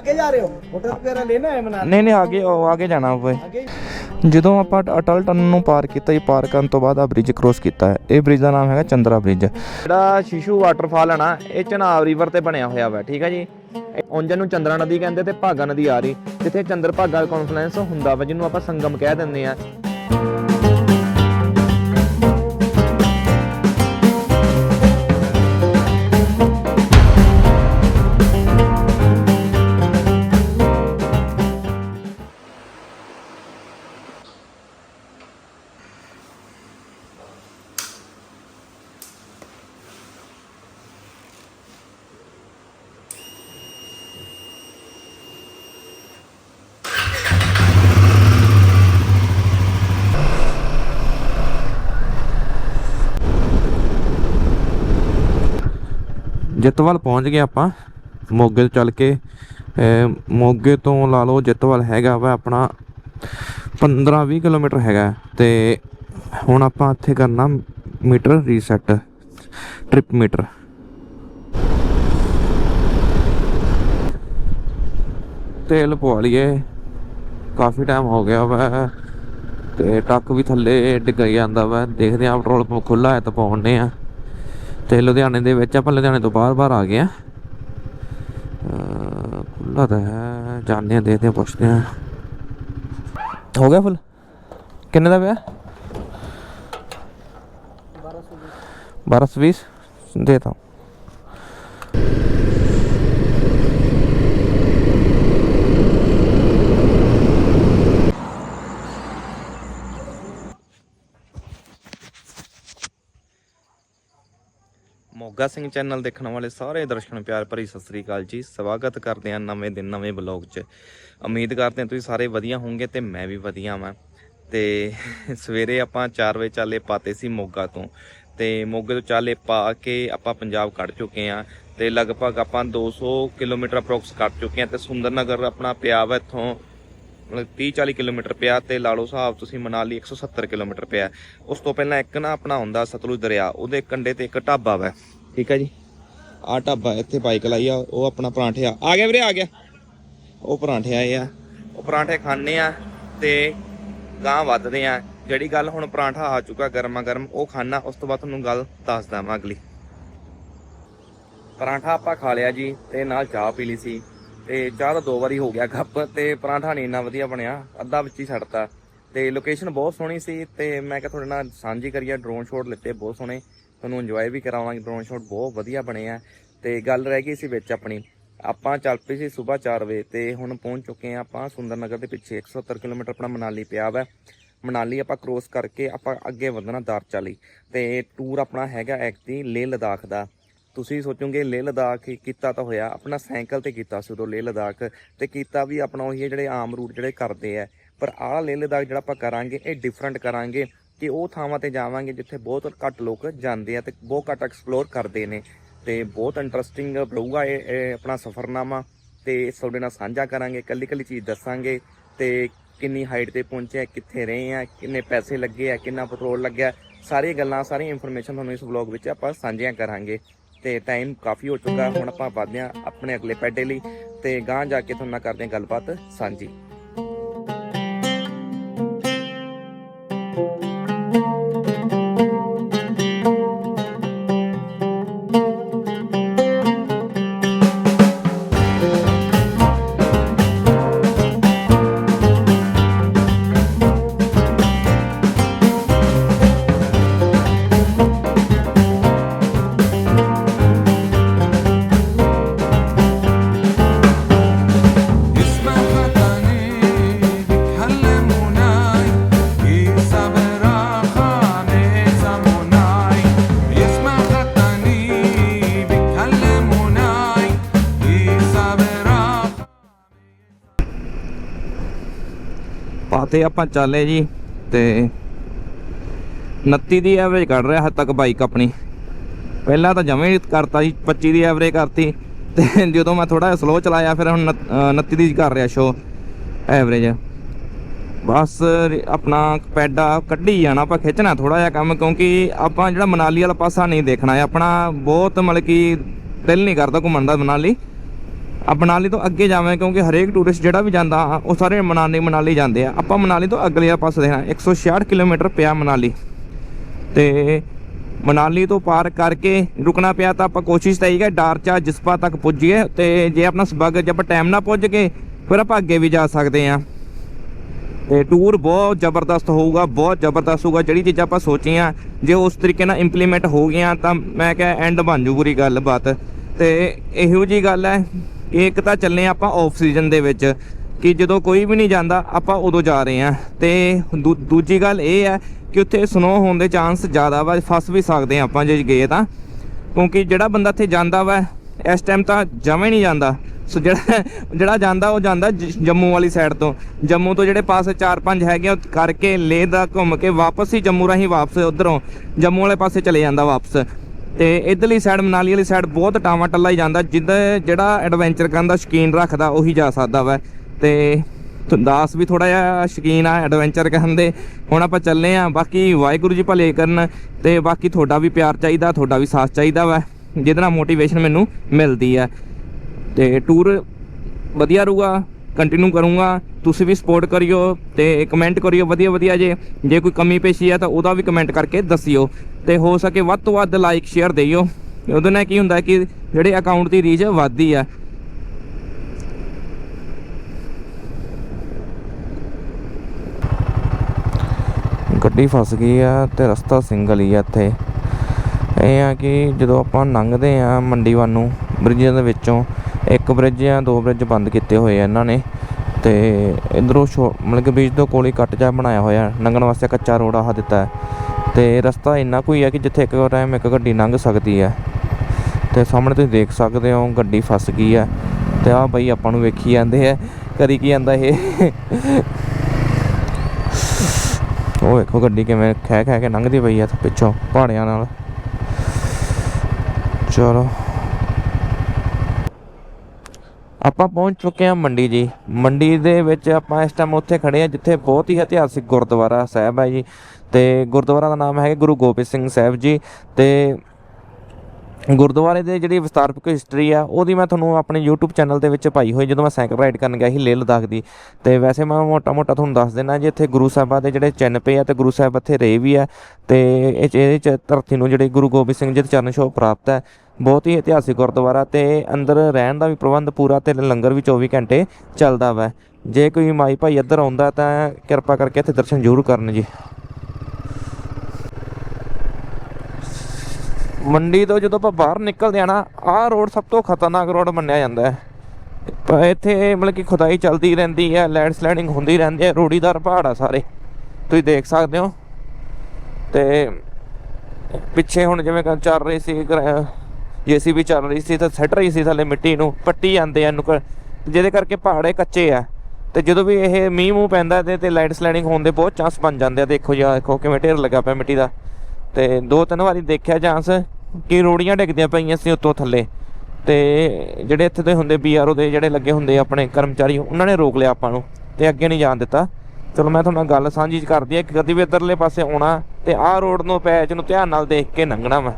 आगे जा रहे हो होटल वगैरह लेना है मनाली ਨਹੀਂ ਨਹੀਂ ਆਗੇ ਉਹ ਆਗੇ ਜਾਣਾ ਓਏ आगे ਜਦੋਂ ਆਪਾਂ ਅਟ- ਅਟਲ ਟਨਲ ਨੂੰ ਪਾਰ ਕੀਤਾ ਜੀ ਪਾਰ ਕਰਨ ਤੋਂ ਬਾਅਦ ਆ ਬ੍ਰਿਜ ਕ੍ਰੋਸ ਕੀਤਾ ਹੈ ਇਹ ਬ੍ਰਿਜ ਦਾ ਨਾਮ ਹੈਗਾ ਚੰਦਰਾ ਬ੍ਰਿਜ ਜਿਹੜਾ ਸ਼ਿਸ਼ੂ ਵਾਟਰਫਾਲ ਹੈ ਨਾ ਇਹ ਚਨਾਬ ਰਿਵਰ ਤੇ ਬਣਿਆ ਹੋਇਆ ਵਾ ਠੀਕ ਹੈ ਜੀ ਇਹ ਉਂਝ ਨੂੰ ਚੰਦਰਾ ਨਦੀ ਕਹਿੰਦੇ ਤੇ ਭਾਗਾ ਨਦੀ ਆ ਰਹੀ ਜਿੱਥੇ ਚੰਦਰ ਭਾਗਾ ਕੌਨਫਲੂਐਂਸ ਹੁੰਦਾ ਵਾ ਜਿਹਨੂੰ ਆਪਾਂ ਸੰਗਮ ਕਹਿ ਦਿੰਦੇ ਆ ਜਿੱਤਵਲ ਪਹੁੰਚ ਗਏ ਆਪਾਂ। ਮੋਗੇ ਤੋਂ ਚੱਲ ਕੇ ਮੋਗੇ ਤੋਂ ਲਾ ਲਓ ਜਿੱਤਵਲ ਹੈਗਾ ਵਾ ਆਪਣਾ 15-20 ਕਿਲੋਮੀਟਰ ਹੈਗਾ। ਤੇ ਹੁਣ ਆਪਾਂ ਇੱਥੇ ਕਰਨਾ ਮੀਟਰ ਰੀਸੈਟ ਟ੍ਰਿਪ ਮੀਟਰ। ਤੇਲ ਪਵਾ ਲਈਏ। ਕਾਫੀ ਟਾਈਮ ਹੋ ਗਿਆ ਵਾ। ਤੇ ਟੱਕ ਵੀ ਥੱਲੇ ਡਿੱਗ ਜਾਂਦਾ ਵਾ। ਦੇਖਦੇ ਆ ਪੈਟਰੋਲ ਪੰਪ ਖੁੱਲਾ ਹੈ ਤਾਂ ਪਾਉਣੇ ਆ। ਤੇ ਲੁਧਿਆਣੇ ਦੇ ਵਿੱਚ ਆਪਾਂ ਲੁਧਿਆਣੇ ਤੋਂ ਬਾਹਰ-ਬਾਹਰ ਆ ਗਏ ਆ ਖੁੱਲਾ ਤਾਂ ਹੈ ਜਾਣਦੇ ਆ ਦੇਖਦੇ ਆ ਪੁੱਛਦੇ ਆ ਹੋ ਗਿਆ ਫੁੱਲ ਕਿੰਨੇ ਦਾ ਪਿਆ? 1220 ਦੇ ਤਾ। ਮੋਗਾ ਸਿੰਘ ਚੈਨਲ ਦੇਖਣ ਵਾਲੇ ਸਾਰੇ ਦਰਸ਼ਕਾਂ ਪਿਆਰ ਭਰੀ ਸਤਿ ਸ੍ਰੀ ਅਕਾਲ ਜੀ। ਸਵਾਗਤ ਕਰਦੇ ਹਾਂ ਨਵੇਂ ਦਿਨ ਨਵੇਂ ਬਲੌਗ 'ਚ। ਉਮੀਦ ਕਰਦੇ ਹਾਂ ਤੁਸੀਂ ਸਾਰੇ ਵਧੀਆ ਹੋਵੋਗੇ ਤੇ ਮੈਂ ਵੀ ਵਧੀਆ ਵਾਂ। ਤੇ ਸਵੇਰੇ ਆਪਾਂ 4 ਵਜੇ ਚਾਲੇ ਪਾਤੇ ਸੀ ਮੋਗਾ ਤੋਂ। ਤੇ ਮੋਗੇ ਤੋਂ ਚਾਲੇ ਪਾ ਕੇ ਆਪਾਂ ਪੰਜਾਬ ਕੱਢ ਚੁੱਕੇ ਹਾਂ। ਤੇ ਲਗਭਗ ਆਪਾਂ 200 ਕਿਲੋਮੀਟਰ ਅਪਰੋਕਸ ਕੱਢ ਚੁੱਕੇ ਹਾਂ ਤੇ ਸੁੰਦਰਨਗਰ ਆਪਣਾ ਪਿਆ ਵਾ ਇੱਥੋਂ, ਮਤਲਬ 30 40 ਕਿਲੋਮੀਟਰ ਪਿਆ ਤੇ ਲਾ ਲਓ ਹਿਸਾਬ ਤੁਸੀਂ ਮਨਾਲੀ 170 ਕਿਲੋਮੀਟਰ ਪਿਆ। ਉਸ ਤੋਂ ਪਹਿਲਾਂ ਇੱਕ ਨਾ ਆਪਣਾ ਹੁੰਦਾ ਸਤਲੁਜ ਦਰਿਆ, ਉਹਦੇ ਕੰਢੇ ਤੇ ਇੱਕ ਢਾਬਾ ਵਾ। ਠੀਕ ਹੈ ਜੀ। ਆ ਢਾਬਾ ਇੱਥੇ ਬਾਈਕ ਲਾਈ ਆ, ਉਹ ਆਪਣਾ ਪਰਾਂਠੇ ਆ। ਆ ਗਿਆ ਵੀਰੇ, ਆ ਗਿਆ। ਉਹ ਪਰਾਂਠੇ ਆਏ ਆ। ਉਹ ਪਰਾਂਠੇ ਖਾਣੇ ਆ ਤੇ ਗਾਂ ਵੱਧਦੇ ਆ। ਜਿਹੜੀ ਗੱਲ ਹੁਣ ਪਰਾਂਠਾ ਆ ਚੁੱਕਾ ਗਰਮਾ ਗਰਮ ਉਹ ਖਾਣਾ ਉਸ ਤੋਂ ਬਾਅਦ ਤੁਹਾਨੂੰ ਗੱਲ ਦੱਸਦਾ ਮੈਂ ਅਗਲੀ। ਪਰਾਂਠਾ ਆਪਾਂ ਖਾ ਲਿਆ ਜੀ ਤੇ ਨਾਲ ਚਾਹ ਪੀ ਲਈ ਸੀ। ਤੇ ਚਾਹ ਤਾਂ ਦੋ ਵਾਰੀ ਹੋ ਗਿਆ ਕੱਪ ਤੇ ਪਰਾਂਠਾ ਨਹੀਂ ਇੰਨਾ ਵਧੀਆ ਬਣਿਆ, ਅੱਧਾ ਵਿੱਚ ਹੀ ਛੱਡਤਾ। ਤੇ ਲੋਕੇਸ਼ਨ ਬਹੁਤ ਸੋਹਣੀ ਸੀ ਤੇ ਮੈਂ ਕਿਹਾ ਤੁਹਾਡੇ ਨਾਲ ਸਾਂਝੀ ਕਰੀਏ ਡਰੋਨ ਸ਼ਾਟ ਲਿੱਤੇ, ਬਹੁਤ ਸੋਹਣੇ। ਤੁਹਾਨੂੰ ਇੰਜੋਏ ਵੀ ਕਰਾਵਾਂਗੇ ਡਰੋਨ ਸ਼ਾਟ ਬਹੁਤ ਵਧੀਆ ਬਣੇ ਆ। ਤੇ ਗੱਲ ਰਹਿ ਗਈ ਸੀ ਵਿੱਚ ਆਪਣੀ, ਆਪਾਂ ਚੱਲ ਪਏ ਸੀ ਸਵੇਰ 4 ਵਜੇ ਤੇ ਹੁਣ ਪਹੁੰਚ ਚੁੱਕੇ ਆ ਆਪਾਂ ਸੁੰਦਰਨਗਰ ਦੇ ਪਿੱਛੇ 170 ਕਿਲੋਮੀਟਰ ਆਪਣਾ ਮਨਾਲੀ ਪਿਆ ਵਾ। ਮਨਾਲੀ ਆਪਾਂ ਕ੍ਰੋਸ ਕਰਕੇ ਆਪਾਂ ਅੱਗੇ ਵਧਣਾ ਦਾਰਚਾ ਲਈ ਤੇ ਟੂਰ ਆਪਣਾ ਹੈਗਾ ਐਕਟੀ ਲੇਹ ਲਦਾਖ ਦਾ। ਤੁਸੀਂ ਸੋਚੋਗੇ ਲੇਹ ਲਦਾਖ ਕੀਤਾ ਤਾਂ ਹੋਇਆ, ਆਪਣਾ ਸਾਈਕਲ ਤੇ ਕੀਤਾ ਸੀ ਉਦੋਂ ਲੇਹ ਲਦਾਖ। ਤੇ ਕੀਤਾ ਵੀ ਆਪਣਾ ਉਹੀ ਜਿਹੜੇ ਆਮ ਰੂਟ ਜਿਹੜੇ ਕਰਦੇ ਆ। ਪਰ ਆਹ ਲੇਹ ਲਦਾਖ ਜਿਹੜਾ ਆਪਾਂ ਕਰਾਂਗੇ, ਇਹ ਡਿਫਰੈਂਟ ਕਰਾਂਗੇ। ਕਿ ਉਹ ਥਾਵਾਂ ਤੇ ਜਾਵਾਂਗੇ ਜਿੱਥੇ ਬਹੁਤ ਘੱਟ ਲੋਕ ਜਾਂਦੇ ਆ ਤੇ ਬਹੁਤ ਘੱਟ ਐਕਸਪਲੋਰ ਕਰਦੇ ਨੇ। ਤੇ ਬਹੁਤ ਇੰਟਰਸਟਿੰਗ ਰਹੂਗਾ ਇਹ ਆਪਣਾ ਸਫ਼ਰਨਾਮਾ ਤੇ ਇਸ ਤੁਹਾਡੇ ਨਾਲ ਸਾਂਝਾ ਕਰਾਂਗੇ ਕੱਲੀ ਕੱਲੀ ਚੀਜ਼ ਦੱਸਾਂਗੇ ਤੇ ਕਿੰਨੀ ਹਾਈਟ ਤੇ ਪਹੁੰਚੇ ਆ, ਕਿੱਥੇ ਰਹੇ ਆ, ਕਿੰਨੇ ਪੈਸੇ ਲੱਗੇ ਆ, ਕਿੰਨਾ ਪੈਟਰੋਲ ਲੱਗਿਆ, ਸਾਰੀਆਂ ਗੱਲਾਂ, ਸਾਰੀ ਇਨਫੋਰਮੇਸ਼ਨ ਤੁਹਾਨੂੰ ਇਸ ਵਲੌਗ ਵਿੱਚ ਆਪਾਂ ਸਾਂਝੀਆਂ ਕਰਾਂਗੇ। ਤੇ ਟਾਈਮ ਕਾਫੀ ਹੋ ਚੁੱਕਾ, ਹੁਣ ਆਪਾਂ ਵਧਦੇ ਹਾਂ ਆਪਣੇ ਅਗਲੇ ਪੈਡੇ ਲਈ ਤੇ ਗਾਂਹ ਜਾ ਕੇ ਤੁਹਾਨੂੰ ਨਾਲ ਕਰਦੇ ਹਾਂ ਗੱਲਬਾਤ ਸਾਂਝੀ। ਪਾਤੇ ਆਪਾਂ ਚੱਲੇ ਜੀ ਤੇ 29 ਦੀ ਐਵਰੇਜ ਕੱਢ ਰਿਹਾ ਹੱਦ ਤੱਕ ਬਾਈਕ ਆਪਣੀ। ਪਹਿਲਾਂ ਤਾਂ ਜਮੇ ਕਰਤਾ ਜੀ 25 ਦੀ ਐਵਰੇਜ ਕਰਤੀ ਤੇ ਜਦੋਂ ਮੈਂ ਥੋੜਾ ਸਲੋ ਚਲਾਇਆ ਫਿਰ ਹੁਣ ਉਨੱਤ- 29 ਦੀ ਕਰ ਰਿਹਾ ਸ਼ੋ ਐਵਰੇਜ ਬਸ ਆਪਣਾ ਪੈਡਾ ਕੱਢੀ ਜਾਣਾ, ਆਪਾਂ ਖਿੱਚਣਾ ਥੋੜਾ ਜਿਹਾ ਕੰਮ ਕਿਉਂਕਿ ਆਪਾਂ ਜਿਹੜਾ ਮਨਾਲੀ ਵਾਲਾ ਪਾਸਾ ਨਹੀਂ ਦੇਖਣਾ ਹੈ, ਆਪਣਾ ਬਹੁਤ ਮਤਲਬ ਕਿ ਦਿਲ ਨਹੀਂ ਕਰਦਾ ਘੁੰਮਣ ਦਾ ਮਨਾਲੀ। ਮਨਾਲੀ ਤੋਂ ਅੱਗੇ ਜਾਵਾਂ ਕਿਉਂਕਿ ਹਰੇਕ ਟੂਰਿਸਟ ਜਿਹੜਾ ਵੀ ਜਾਂਦਾ ਆ, ਉਹ ਸਾਰੇ ਮਨਾਲੀ ਮਨਾਲੀ ਜਾਂਦੇ ਆ। ਆਪਾਂ ਮਨਾਲੀ ਤੋਂ ਅਗਲੇ ਪਾਸੇ ਦੇਣਾ 166 ਕਿਲੋਮੀਟਰ ਪਿਆ ਮਨਾਲੀ। ਤੇ ਮਨਾਲੀ ਤੋਂ ਪਾਰ ਕਰਕੇ ਰੁਕਣਾ ਪਿਆ ਤਾਂ ਆਪਾਂ ਕੋਸ਼ਿਸ਼ ਤਾਂ ਇਹ ਹੈ ਡਾਰਚਾ ਜਿਸਪਾ ਤੱਕ ਪੁੱਜੀਏ ਤੇ ਜੇ ਆਪਣਾ ਸਬੱਗ ਜੇ ਆਪਾਂ ਟਾਈਮ ਨਾਲ ਪੁੱਜ ਗਏ ਫਿਰ ਆਪਾਂ ਅੱਗੇ ਵੀ ਜਾ ਸਕਦੇ ਆ ਤੇ ਟੂਰ ਬਹੁਤ ਜ਼ਬਰਦਸਤ ਹੋਊਗਾ ਬਹੁਤ ਜ਼ਬਰਦਸਤ ਹੋਊਗਾ ਜਿਹੜੀ ਚੀਜ਼ਾਂ ਆਪਾਂ ਸੋਚੀਆਂ ਜੇ ਉਸ ਤਰੀਕੇ ਨਾਲ ਇੰਪਲੀਮੈਂਟ ਹੋ ਗਈਆਂ ਤਾਂ ਮੈਂ ਕਿਹਾ ਐਂਡ ਬਣ ਜੂ ਪੂਰੀ ਗੱਲਬਾਤ। ਤੇ ਇਹੋ ਜੀ ਗੱਲ ਹੈ ਕਿ ਇੱਕ ਤਾਂ ਚੱਲੇ ਆਪਾਂ ਆਫ ਸੀਜ਼ਨ ਦੇ ਵਿੱਚ ਕਿ ਜਦੋਂ ਕੋਈ ਵੀ ਨਹੀਂ ਜਾਂਦਾ ਆਪਾਂ ਉਦੋਂ ਜਾ ਰਹੇ ਆ ਤੇ ਦੂ- ਦੂਜੀ ਗੱਲ ਇਹ ਹੈ ਕਿ ਉੱਥੇ ਸਨੋ ਹੋਣ ਦੇ ਚਾਂਸ ਜ਼ਿਆਦਾ ਵਾ ਫਸ ਵੀ ਸਕਦੇ ਆ ਆਪਾਂ ਜੇ ਗਏ ਤਾਂ। ਕਿਉਂਕਿ ਜਿਹੜਾ ਬੰਦਾ ਇੱਥੇ ਜਾਂਦਾ ਵਾ ਇਸ ਟਾਈਮ ਤਾਂ ਜਮੇ ਨਹੀਂ ਜਾਂਦਾ। ਸੋ ਜਿਹੜਾ ਜਿਹੜਾ ਜਾਂਦਾ ਉਹ ਜਾਂਦਾ ਜ- ਜੰਮੂ ਵਾਲੀ ਸਾਈਡ ਤੋਂ। ਜੰਮੂ ਤੋਂ ਜਿਹੜੇ ਪਾਸੇ 4-5 ਹੈਗੇ ਆ, ਉਹ ਕਰਕੇ ਲੇਹ ਦਾ ਘੁੰਮ ਕੇ ਵਾਪਸ ਹੀ ਜੰਮੂ ਰਾਹੀਂ ਵਾਪਸ ਉਧਰੋਂ ਜੰਮੂ ਵਾਲੇ ਪਾਸੇ ਚਲੇ ਜਾਂਦਾ ਵਾਪਸ। ਤੇ ਇਧਰਲੀ ਸਾਈਡ ਮਨਾਲੀ ਵਾਲੀ ਸਾਈਡ ਬਹੁਤ ਟਾਵਾਂ ਟੱਲਾ ਹੀ ਜਾਂਦਾ, ਜਿੱਦਾਂ ਜਿਹੜਾ ਐਡਵੈਂਚਰ ਕਰਨ ਦਾ ਸ਼ੌਕੀਨ ਰੱਖਦਾ, ਉਹੀ ਜਾ ਸਕਦਾ ਵਾ। ਤੇ ਦਾਸ ਵੀ ਥੋੜਾ ਜਿਹਾ ਸ਼ੌਕੀਨ ਆ ਐਡਵੈਂਚਰ ਕਰਨ ਦੇ। ਹੁਣ ਆਪਾਂ ਚੱਲੇ ਆ, ਬਾਕੀ ਵਾਹਿਗੁਰੂ ਜੀ ਭਲੇ ਕਰਨ, ਤੇ ਬਾਕੀ ਤੁਹਾਡਾ ਵੀ ਪਿਆਰ ਚਾਹੀਦਾ, ਤੁਹਾਡਾ ਵੀ ਸਾਥ ਚਾਹੀਦਾ ਵਾ, ਜਿਹਦੇ ਨਾਲ ਮੋਟੀਵੇਸ਼ਨ ਮੈਨੂੰ ਮਿਲਦੀ ਆ। ਤੇ ਟੂਰ ਵਧੀਆ ਰਹੂਗਾ। ਕੰਟੀਨਿਊ ਕਰੂੰਗਾ। ਤੁਸੀਂ ਵੀ ਸਪੋਰਟ ਕਰਿਓ ਤੇ ਕਮੈਂਟ ਕਰਿਓ ਵਧੀਆ ਵਧੀਆ ਜੇ। ਜੇ ਕੋਈ ਕਮੀ ਪੇਸ਼ੀ ਆ ਤਾਂ ਉਹਦਾ ਵੀ ਕਮੈਂਟ ਕਰਕੇ ਦੱਸਿਓ। ਤੇ ਹੋ ਸਕੇ ਵੱਧ ਤੋਂ ਵੱਧ ਲਾਈਕ ਸ਼ੇਅਰ ਦਿਓ। ਉਹਦੇ ਨਾਲ ਕੀ ਹੁੰਦਾ ਕਿ ਜਿਹੜੇ ਅਕਾਊਂਟ ਦੀ ਰੀਚ ਵੱਧਦੀ ਆ। ਗੱਡੀ ਫਸ ਗਈ ਆ ਤੇ ਰਸਤਾ ਸਿੰਗਲ ਹੀ ਆ ਇੱਥੇ। ਇਹ ਆ ਕਿ ਜਦੋਂ ਆਪਾਂ ਲੰਘਦੇ ਆ ਮੰਡੀ ਵੱਲ ਨੂੰ ਬ੍ਰਿਜਾਂ ਦੇ ਵਿੱਚੋਂ ਇੱਕ ਬ੍ਰਿਜ ਜਾਂ ਦੋ ਬ੍ਰਿਜ ਬੰਦ ਕੀਤੇ ਹੋਏ ਆ ਇਹਨਾਂ ਨੇ ਤੇ ਇਧਰੋਂ ਮਤਲਬ ਕਿ ਬ੍ਰਿਜ ਤੋਂ ਕੋਲ ਹੀ ਕੱਟ ਜਾ ਬਣਾਇਆ ਹੋਇਆ, ਲੰਘਣ ਵਾਸਤੇ ਕੱਚਾ ਰੋਡ ਆਹ ਦਿੱਤਾ ਹੈ। ਤੇ ਰਸਤਾ ਇੰਨਾ ਕੋਈ ਹੈ ਕਿ ਜਿੱਥੇ ਇੱਕ ਟਾਈਮ ਇੱਕ ਗੱਡੀ ਲੰਘ ਸਕਦੀ ਹੈ। ਤੇ ਸਾਹਮਣੇ ਤੁਸੀਂ ਦੇਖ ਸਕਦੇ ਹੋ ਗੱਡੀ ਫਸ ਗਈ ਹੈ ਤੇ ਆਹ ਬਈ ਆਪਾਂ ਨੂੰ ਵੇਖੀ ਜਾਂਦੇ ਆ ਕਰੀ ਕੀ ਜਾਂਦਾ ਇਹ। ਉਹ ਵੇਖੋ ਗੱਡੀ ਕਿਵੇਂ ਖਹਿ ਖਹਿ ਕੇ ਲੰਘਦੀ ਪਈ ਆ ਪਿੱਛੋਂ, ਪਹਾੜਿਆਂ ਨਾਲ। ਚਲੋ। ਆਪਾਂ ਪਹੁੰਚ ਚੁੱਕੇ ਹਾਂ ਮੰਡੀ ਜੀ। ਮੰਡੀ ਦੇ ਵਿੱਚ ਆਪਾਂ ਇਸ ਟਾਈਮ ਉੱਥੇ ਖੜੇ ਹਾਂ, ਜਿੱਥੇ ਬਹੁਤ ਹੀ ਇਤਿਹਾਸਿਕ ਗੁਰਦੁਆਰਾ ਸਾਹਿਬ ਹੈ ਜੀ। ਤੇ ਗੁਰਦੁਆਰਾ ਦਾ ਨਾਮ ਹੈ ਗੁਰੂ ਗੋਬਿੰਦ ਸਿੰਘ ਸਾਹਿਬ ਜੀ। ਤੇ ਗੁਰਦੁਆਰੇ ਦੇ ਜਿਹੜੀ ਵਿਸਤਾਰਪਕ ਹਿਸਟਰੀ ਆ, ਉਹਦੀ ਮੈਂ ਤੁਹਾਨੂੰ ਆਪਣੇ YouTube ਚੈਨਲ ਦੇ ਵਿੱਚ ਪਾਈ ਹੋਈ, ਜਦੋਂ ਮੈਂ ਸਾਈਕਲ ਰਾਈਡ ਕਰਨ ਗਿਆ ਸੀ ਲੇਹ ਲਦਾਖ ਦੀ। ਤੇ ਵੈਸੇ ਮੈਂ ਮੋਟਾ-ਮੋਟਾ ਤੁਹਾਨੂੰ ਦੱਸ ਦੇਣਾ ਜੀ, ਇੱਥੇ ਗੁਰੂ ਸਾਹਿਬਾਂ ਦੇ ਜਿਹੜੇ ਚਿੰਨ੍ਹ ਪਏ ਆ ਤੇ ਗੁਰੂ ਸਾਹਿਬ ਇੱਥੇ ਰਹੇ ਵੀ ਆ। ਤੇ ਇਹ 'ਚ- ਇਹਦੇ ਚ ਧਰਤੀ ਨੂੰ ਜਿਹੜੇ ਗੁਰੂ ਗੋਬਿੰਦ ਸਿੰਘ ਜੀ ਦੇ ਚਰਨ ਛੋਹ ਪ੍ਰਾਪਤ ਹੈ। ਬਹੁਤ ਹੀ ਇਤਿਹਾਸਿਕ ਗੁਰਦੁਆਰਾ ਤੇ ਅੰਦਰ ਰਹਿਣ ਦਾ ਵੀ ਪ੍ਰਬੰਧ ਪੂਰਾ ਤੇ ਲੰਗਰ ਵੀ 24 ਘੰਟੇ ਚੱਲਦਾ ਵਾ। ਜੇ ਕੋਈ ਮਾਈ ਭਾਈ ਇੱਧਰ ਆਉਂਦਾ ਤਾਂ ਕਿਰਪਾ ਕਰਕੇ ਇੱਥੇ ਦਰਸ਼ਨ ਜ਼ਰੂਰ ਕਰਨ ਜੀ। ਮੰਡੀ ਤੋਂ ਜਦੋਂ ਆਪਾਂ ਬਾਹਰ ਨਿਕਲਦੇ ਆ ਨਾ, ਆਹ ਰੋਡ ਸਭ ਤੋਂ ਖਤਰਨਾਕ ਰੋਡ ਮੰਨਿਆ ਜਾਂਦਾ ਹੈ। ਇੱਥੇ ਮਤਲਬ ਕਿ ਖੁਦਾਈ ਚੱਲਦੀ ਰਹਿੰਦੀ ਹੈ ਲੈਂਡ ਸਲਾਈਡਿੰਗ ਹੁੰਦੀ ਰਹਿੰਦੀ ਹੈ, ਰੋੜੀਦਾਰ ਪਹਾੜ ਆ ਸਾਰੇ। ਤੁਸੀਂ ਦੇਖ ਸਕਦੇ ਹੋ। ਤੇ ਪਿੱਛੇ ਹੁਣ ਜਿਵੇਂ ਚੱਲ ਰਹੀ ਸੀ ਜੀਸੀਬੀ ਚੱਲ ਰਹੀ ਸੀ, ਤਾਂ ਸੱਟ ਰਹੀ ਸੀ ਥੱਲੇ ਮਿੱਟੀ ਨੂੰ, ਪੱਟੀ ਜਾਂਦੇ ਆ ਨੁਕਰ ਜਿਹਦੇ ਕਰਕੇ ਪਹਾੜੇ ਕੱਚੇ ਆ। ਤੇ ਜਦੋਂ ਵੀ ਇਹ ਮੀਂਹ ਮੂੰਹ ਪੈਂਦਾ ਤੇ ਤੇ ਲਾਈਟ ਸਲਾਈਡਿੰਗ ਹੋਣ ਦੇ ਬਹੁਤ ਚਾਂਸ ਬਣ ਜਾਂਦੇ ਆ। ਦੇਖੋ ਜੀ ਦੇਖੋ ਕਿਵੇਂ ਢੇਰ ਲੱਗਾ ਪਿਆ ਮਿੱਟੀ ਦਾ। ਤੇ ਦੋ ਤਿੰਨ ਵਾਰੀ ਦੇਖਿਆ ਚਾਂਸ ਕਿ ਰੋੜੀਆਂ ਡਿੱਗਦੀਆਂ ਪਈਆਂ ਸੀ ਉੱਤੋਂ ਥੱਲੇ। ਤੇ ਜਿਹੜੇ ਇੱਥੇ ਦੇ ਹੁੰਦੇ ਬੀਆਰਓ ਦੇ ਜਿਹੜੇ ਲੱਗੇ ਹੁੰਦੇ ਆਪਣੇ ਕਰਮਚਾਰੀ, ਉਹਨਾਂ ਨੇ ਰੋਕ ਲਿਆ ਆਪਾਂ ਨੂੰ ਤੇ ਅੱਗੇ ਨਹੀਂ ਜਾਣ ਦਿੱਤਾ। ਚਲੋ ਮੈਂ ਤੁਹਾਨੂੰ ਗੱਲ ਸਾਂਝੀ ਕਰਦੀ ਆ ਕਿ ਕਦੀ ਵੀ ਇੱਧਰਲੇ ਪਾਸੇ ਆਉਣਾ ਤੇ ਆਹ ਰੋਡ ਨੂੰ ਪੈਚ ਨੂੰ ਧਿਆਨ ਨਾਲ ਦੇਖ ਕੇ ਲੰਘਣਾ ਵਾ।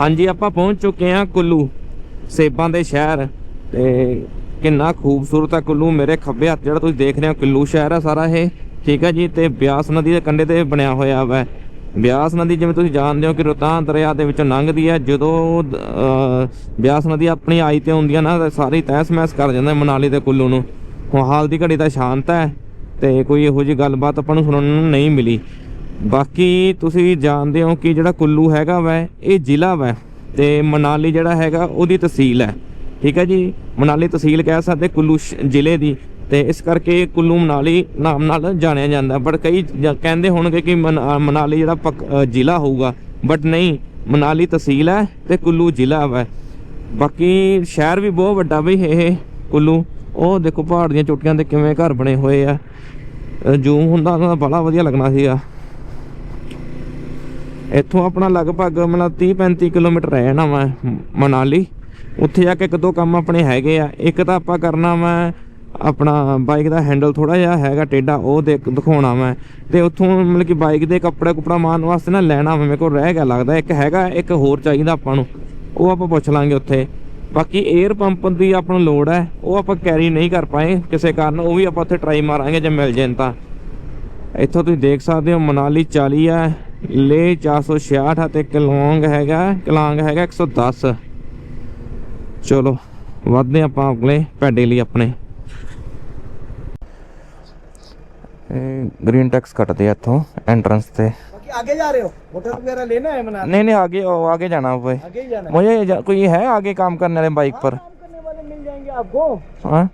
ਹਾਂਜੀ, ਆਪਾਂ ਪਹੁੰਚ ਚੁੱਕੇ ਹਾਂ ਕੁੱਲੂ ਸੇਬਾਂ ਦੇ ਸ਼ਹਿਰ ਤੇ ਕਿੰਨਾ ਖੂਬਸੂਰਤ ਆ ਕੁੱਲੂ ਮੇਰੇ ਖੱਬੇ ਹੱਥ ਜਿਹੜਾ ਤੁਸੀਂ ਦੇਖ ਰਹੇ ਹੋ, ਕੁੱਲੂ ਸ਼ਹਿਰ ਆ ਸਾਰਾ ਇਹ। ਠੀਕ ਹੈ ਜੀ, ਤੇ ਬਿਆਸ ਨਦੀ ਦੇ ਕੰਢੇ ਤੇ ਬਣਿਆ ਹੋਇਆ ਵਾ। ਬਿਆਸ ਨਦੀ ਜਿਵੇਂ ਤੁਸੀਂ ਜਾਣਦੇ ਹੋ ਕਿ ਰੋਹਤਾਂਗ ਦਰਿਆ ਦੇ ਵਿੱਚੋਂ ਲੰਘਦੀ ਹੈ, ਜਦੋਂ ਬਿਆਸ ਨਦੀ ਆਪਣੀ ਆਈ ਤੇ ਹੁੰਦੀ ਆ ਨਾ, ਤਾਂ ਸਾਰੀ ਤਹਿਸ ਮਹਿਸ ਕਰ ਜਾਂਦਾ ਮਨਾਲੀ ਤੇ ਕੁੱਲੂ ਨੂੰ। ਹੁਣ ਹਾਲ ਦੀ ਘੜੀ ਤਾਂ ਸ਼ਾਂਤ ਹੈ ਤੇ ਕੋਈ ਇਹੋ ਜਿਹੀ ਗੱਲਬਾਤ ਆਪਾਂ ਨੂੰ ਸੁਣਨ ਨੂੰ ਨਹੀਂ ਮਿਲੀ। ਬਾਕੀ ਤੁਸੀਂ ਜਾਣਦੇ ਹੋ ਕਿ ਜਿਹੜਾ ਕੁੱਲੂ ਹੈਗਾ ਵੈ, ਇਹ ਜ਼ਿਲ੍ਹਾ ਵੈ ਤੇ ਮਨਾਲੀ ਜਿਹੜਾ ਹੈਗਾ ਉਹਦੀ ਤਹਿਸੀਲ ਹੈ। ਠੀਕ ਹੈ ਜੀ? ਮਨਾਲੀ ਤਹਿਸੀਲ ਕਹਿ ਸਕਦੇ ਕੁੱਲੂ ਸ਼- ਜ਼ਿਲ੍ਹੇ ਦੀ। ਤੇ ਇਸ ਕਰਕੇ ਕੁੱਲੂ ਮਨਾਲੀ ਨਾਮ ਨਾਲ ਜਾਣਿਆ ਜਾਂਦਾ ਬਟ ਕਈ ਜ- ਕਹਿੰਦੇ ਹੋਣਗੇ ਕਿ ਮਨ- ਮਨਾਲੀ ਜਿਹੜਾ ਪੱਕ- ਜ਼ਿਲ੍ਹਾ ਹੋਊਗਾ। ਬਟ ਨਹੀਂ, ਮਨਾਲੀ ਤਹਿਸੀਲ ਹੈ ਤੇ ਕੁੱਲੂ ਜ਼ਿਲ੍ਹਾ ਵੈ। ਬਾਕੀ ਸ਼ਹਿਰ ਵੀ ਬਹੁਤ ਵੱਡਾ ਬਈ ਇਹ ਕੁੱਲੂ। ਉਹ ਦੇਖੋ ਪਹਾੜ ਦੀਆਂ ਚੋਟੀਆਂ ਤੇ ਕਿਵੇਂ ਘਰ ਬਣੇ ਹੋਏ ਆ। ਜੂਮ ਹੁੰਦਾ ਉਹਨਾਂ ਦਾ ਬੜਾ ਵਧੀਆ ਲੱਗਣਾ ਸੀਗਾ। ਇੱਥੋਂ ਆਪਣਾ ਲਗਭਗ ਮਤਲਬ 30 35 ਕਿਲੋਮੀਟਰ ਰਹਿਣਾ ਵਾ ਮਨਾਲੀ। ਉੱਥੇ ਜਾ ਕੇ ਇੱਕ ਦੋ ਕੰਮ ਆਪਣੇ ਹੈਗੇ ਆ। ਇੱਕ ਤਾਂ ਆਪਾਂ ਕਰਨਾ ਵਾ ਆਪਣਾ ਬਾਈਕ ਦਾ ਹੈਂਡਲ ਥੋੜਾ ਜਿਹਾ ਹੈਗਾ ਟੇਢਾ, ਉਹ ਦੇਖ ਦਿਖਾਉਣਾ ਮੈਂ। ਤੇ ਉੱਥੋਂ ਮਤਲਬ ਕਿ ਬਾਈਕ ਦੇ ਕੱਪੜੇ ਕੁਪੜਾ ਮਾਰਨ ਵਾਸਤੇ ਨਾ ਲੈਣਾ ਵਾ ਮੇਰੇ ਕੋਲ ਰਹਿ ਗਿਆ ਲੱਗਦਾ। ਇੱਕ ਹੈਗਾ, ਇੱਕ ਹੋਰ ਚਾਹੀਦਾ ਆਪਾਂ ਨੂੰ। ਉਹ ਆਪਾਂ ਪੁੱਛ ਲਾਂਗੇ ਉੱਥੇ। ਬਾਕੀ 에ਅਰ ਪੰਪ ਦੀ ਆਪਾਂ ਨੂੰ ਲੋੜ ਹੈ, ਉਹ ਆਪਾਂ ਕੈਰੀ ਨਹੀਂ ਕਰ ਪਾਏ ਕਿਸੇ ਕਾਰਨ, ਉਹ ਵੀ ਆਪਾਂ ਉੱਥੇ ਟਰਾਈ ਮਾਰਾਂਗੇ ਜੇ ਮਿਲ ਜਾਣ ਤਾਂ। ਇੱਥੋਂ ਤੁਸੀਂ ਦੇਖ ਸਕਦੇ ਹੋ, ਮਨਾਲੀ 40 ਹੈ ਲੇ 466 ਅਤੇ ਕਲੋਂਗ ਹੈਗਾ, ਕਲਾਂਗ ਹੈਗਾ 110 ਚਲੋ, ਵੱਧਦੇ ਆਪਾਂ ਅਗਲੇ ਪੈਡੇ ਲਈ ਆਪਣੇ। ग्रीन टैक्स कट दिया इतों एंट्रेंस से आगे जा रहे हो? वगैरह लेना है मना नहीं नहीं आगे आगे जाना है आगे जाना मुझे जा, कोई है आगे काम करने वाले बाइक हाँ, पर? मिल जाएँगे आपको। हाँ?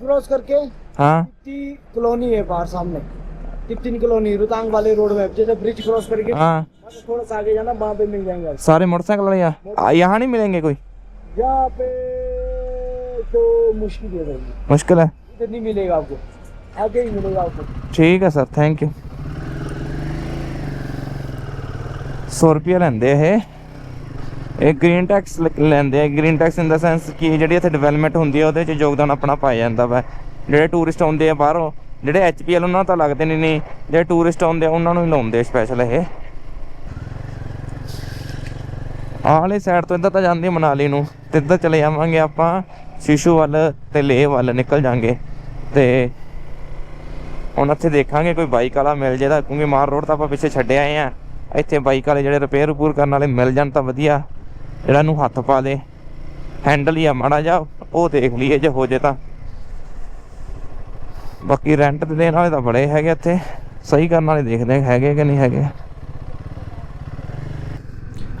क्रॉस करके हाँ? कॉलोनी है बाहर सामने। कॉलोनी वाले रोड जैसे ब्रिज क्रॉस करके। थोड़ा सा आगे जाना पे मिल जाएँगे सारे मोटरसाइकिल वाले यहाँ? नहीं मिलेंगे कोई? यहाँ पे तो मुश्किल है मुश्किल है? इतनी मिलेगा आपको। ਠੀਕ ਹੈ ਸਰ ਥੈਂਕ ਯੂ 100 ਰੁਪਏ ਲੈਂਦੇ ਇਹ। ਇਹ ਗ੍ਰੀਨ ਟੈਕਸ ਲੈਂਦੇ ਆ। Green tax in the sense ਕਿ ਜਿਹੜੀ ਇੱਥੇ ਡਿਵੈਲਪਮੈਂਟ ਹੁੰਦੀ ਆ, ਉਹਦੇ ਚ ਯੋਗਦਾਨ ਆਪਣਾ ਪਾਇਆ ਜਾਂਦਾ ਵਾ। ਜਿਹੜੇ ਟੂਰਿਸਟ ਆਉਂਦੇ ਆ ਬਾਹਰੋਂ, ਜਿਹੜੇ ਐਚਪੀਐਲ ਉਹਨਾਂ ਤਾਂ ਲੱਗਦੇ ਨਹੀਂ ਨੇ, ਜਿਹੜੇ ਟੂਰਿਸਟ ਆਉਂਦੇ ਉਹਨਾਂ ਨੂੰ ਹੀ ਲਾਉਂਦੇ ਸਪੈਸ਼ਲ ਇਹ। ਆਲੇ ਸਾਈਡ ਤੋਂ ਇੱਧਰ ਤਾਂ ਜਾਂਦੇ ਮਨਾਲੀ ਨੂੰ, ਤੇ ਇੱਧਰ ਚਲੇ ਜਾਵਾਂਗੇ ਆਪਾਂ, ਸ਼ੀਸ਼ੂ ਵੱਲ ਤੇ ਲੇਹ ਵੱਲ ਨਿਕਲ ਜਾਾਂਗੇ। ਤੇ ਹੁਣ ਇੱਥੇ ਦੇਖਾਂਗੇ ਕੋਈ ਬਾਈਕ ਵਾਲਾ ਮਿਲ ਜੇ ਤਾਂ, ਕਿਉਂਕਿ ਮਾਰ ਰੋਡ ਤਾਂ ਆਪਾਂ ਪਿੱਛੇ ਛੱਡੇ ਆਏ ਆ। ਇੱਥੇ ਬਾਈਕ ਵਾਲੇ ਜਿਹੜੇ ਰਿਪੇਅਰ ਰਪੂਰ ਕਰਨ ਵਾਲੇ ਮਿਲ ਜਾਣ ਤਾਂ ਵਧੀਆ। ਜਿਹੜਾ ਨੂੰ ਹੱਥ ਪਾ ਦੇ ਹੈਂਡਲ ਹੀ ਆ ਮਾੜਾ ਜਾ ਉਹ ਦੇਖ ਲਈਏ ਜੇ ਹੋ ਜੇ ਤਾਂ। ਬਾਕੀ ਰੈਂਟ ਦੇਣ ਵਾਲੇ ਤਾਂ ਬੜੇ ਹੈਗੇ ਇੱਥੇ। ਸਹੀ ਕਰਨ ਵਾਲੇ ਦੇਖਦੇ ਹੈਗੇ ਕਿ ਨਹੀਂ ਹੈਗੇ।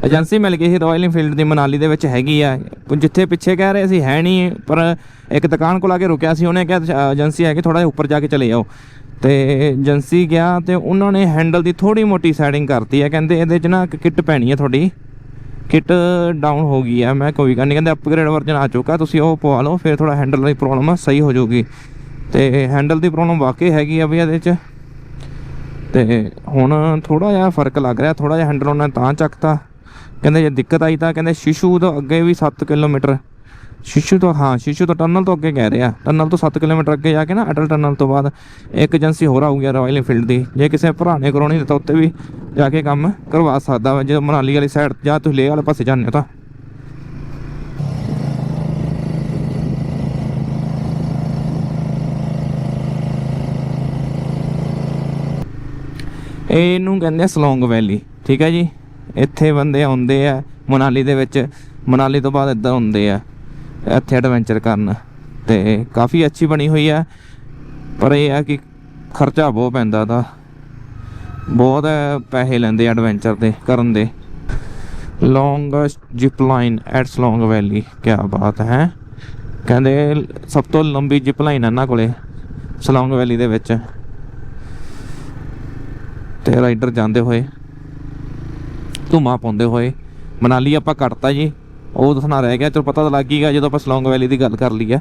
ਏਜੰਸੀ ਮਿਲ ਗਈ ਸੀ ਰਾਇਲ ਇਨਫੀਲਡ ਦੀ ਮਨਾਲੀ ਦੇ ਵਿੱਚ ਹੈਗੀ ਆ। ਜਿੱਥੇ ਪਿੱਛੇ ਕਹਿ ਰਹੇ ਸੀ ਹੈ ਨਹੀਂ, ਪਰ ਇੱਕ ਦੁਕਾਨ ਕੋਲ ਆ ਕੇ ਰੁਕਿਆ ਸੀ, ਉਹਨੇ ਕਿਹਾ ਏਜੰਸੀ ਹੈ ਕਿ ਥੋੜਾ ਜਿਹਾ ਉੱਪਰ ਜਾ ਕੇ ਚਲੇ ਜਾਓ ਤੇ ਏਜੰਸੀ ਗਿਆ ਤੇ ਉਹਨਾਂ ਨੇ ਹੈਂਡਲ ਦੀ ਥੋੜੀ ਮੋਟੀ ਸੈਟਿੰਗ ਕਰਤੀ ਹੈ ਕਹਿੰਦੇ ਇਹਦੇ 'ਚ ਨਾ ਕਿੱਟ ਪੈਣੀ ਹੈ ਤੁਹਾਡੀ। ਕਿੱਟ ਡਾਊਨ ਹੋ ਗਈ ਹੈ ਮੈਂ ਕੋਈ ਗੱਲ ਨਹੀਂ ਕਹਿੰਦੇ ਅਪਗ੍ਰੇਡ ਵਰਜਨ ਆ ਚੁੱਕਾ, ਤੁਸੀਂ ਉਹ ਪਵਾ ਲਓ, ਫਿਰ ਥੋੜਾ ਹੈਂਡਲ ਦੀ ਪ੍ਰੋਬਲਮ ਸਹੀ ਹੋ ਜਾਊਗੀ। ਤੇ ਹੈਂਡਲ ਦੀ ਪ੍ਰੋਬਲਮ ਵਾਕਈ ਹੈਗੀ ਆ ਵੀ ਇਹਦੇ 'ਚ। ਤੇ ਹੁਣ ਥੋੜਾ ਜਿਹਾ ਫ਼ਰਕ ਲੱਗ ਰਿਹਾ ਥੋੜਾ ਜਿਹਾ ਹੈਂਡਲ ਉਹਨਾਂ ਨੇ ਤਾਂ ਚੱਕਤਾ। ਕਹਿੰਦੇ ਜੇ ਦਿੱਕਤ ਆਈ ਤਾਂ ਕਹਿੰਦੇ ਸ਼ਿਸ਼ੂ ਤੋਂ ਅੱਗੇ ਵੀ 7 ਕਿਲੋਮੀਟਰ। ਸ਼ਿਸ਼ੂ ਤੋਂ, ਹਾਂ, ਸ਼ਿਸ਼ੂ ਤੋਂ ਟਨਲ ਤੋਂ ਅੱਗੇ ਕਹਿ ਰਿਹਾ। ਟਨਲ ਤੋਂ 7 ਕਿਲੋਮੀਟਰ ਅੱਗੇ ਜਾ ਕੇ ਨਾ ਅਟਲ ਟਨਲ ਤੋਂ ਬਾਅਦ ਇੱਕ ਏਜੰਸੀ ਹੋਰ ਆਊਗੀ ਰਾਇਲ ਇਨਫੀਲਡ ਦੀ। ਜੇ ਕਿਸੇ ਭਰਾ ਨੇ ਕਰਾਉਣੀ ਤਾਂ ਉੱਤੇ ਵੀ ਜਾ ਕੇ ਕੰਮ ਕਰਵਾ ਸਕਦਾ ਵਾ। ਜੇ ਮਨਾਲੀ ਵਾਲੀ ਸਾਈਡ ਜਾਂ ਤੁਸੀਂ ਲੇਹ ਵਾਲੇ ਪਾਸੇ ਜਾਂਦੇ ਹੋ ਤਾਂ। ਇਹਨੂੰ ਕਹਿੰਦੇ ਸਲੋਂਗ ਵੈਲੀ। ਠੀਕ ਹੈ ਜੀ? ਇੱਥੇ ਬੰਦੇ ਆਉਂਦੇ ਆ, ਮਨਾਲੀ ਦੇ ਵਿੱਚ। ਮਨਾਲੀ ਤੋਂ ਬਾਅਦ ਇੱਧਰ ਹੁੰਦੇ ਆ, ਇੱਥੇ ਐਡਵੈਂਚਰ ਕਰਨ। ਤੇ ਕਾਫੀ ਅੱਛੀ ਬਣੀ ਹੋਈ ਆ। ਪਰ ਇਹ ਆ ਕਿ ਖਰਚਾ ਬਹੁਤ ਪੈਂਦਾ ਦਾ ਬਹੁਤ ਪੈਸੇ ਲੈਂਦੇ ਐਡਵੈਂਚਰ ਦੇ, ਕਰਨ ਦੇ। Longest zip line at Solang valley ਕੀ ਬਾਤ ਹੈ। ਕਹਿੰਦੇ ਸਭ ਤੋਂ ਲੰਬੀ ਜਿਪ ਲਾਈਨ ਇਹਨਾਂ ਕੋਲੇ ਸਲੋਂਗ ਵੈਲੀ ਦੇ ਵਿੱਚ। ਤੇ ਰਾਈਡਰ ਜਾਂਦੇ ਹੋਏ। ਧੂਮਾ ਪਾਉਂਦੇ ਹੋਏ। ਮਨਾਲੀ ਆਪਾਂ ਕੱਟਤਾ ਜੀ। ਉਹ ਦੱਸਣਾ ਰਹਿ ਗਿਆ, ਚਲੋ ਪਤਾ ਤਾਂ ਲੱਗ ਹੀ ਗਿਆ ਜਦੋਂ ਆਪਾਂ ਸਲੋਂਗ ਵੈਲੀ ਦੀ ਗੱਲ ਕਰ ਲਈ ਆ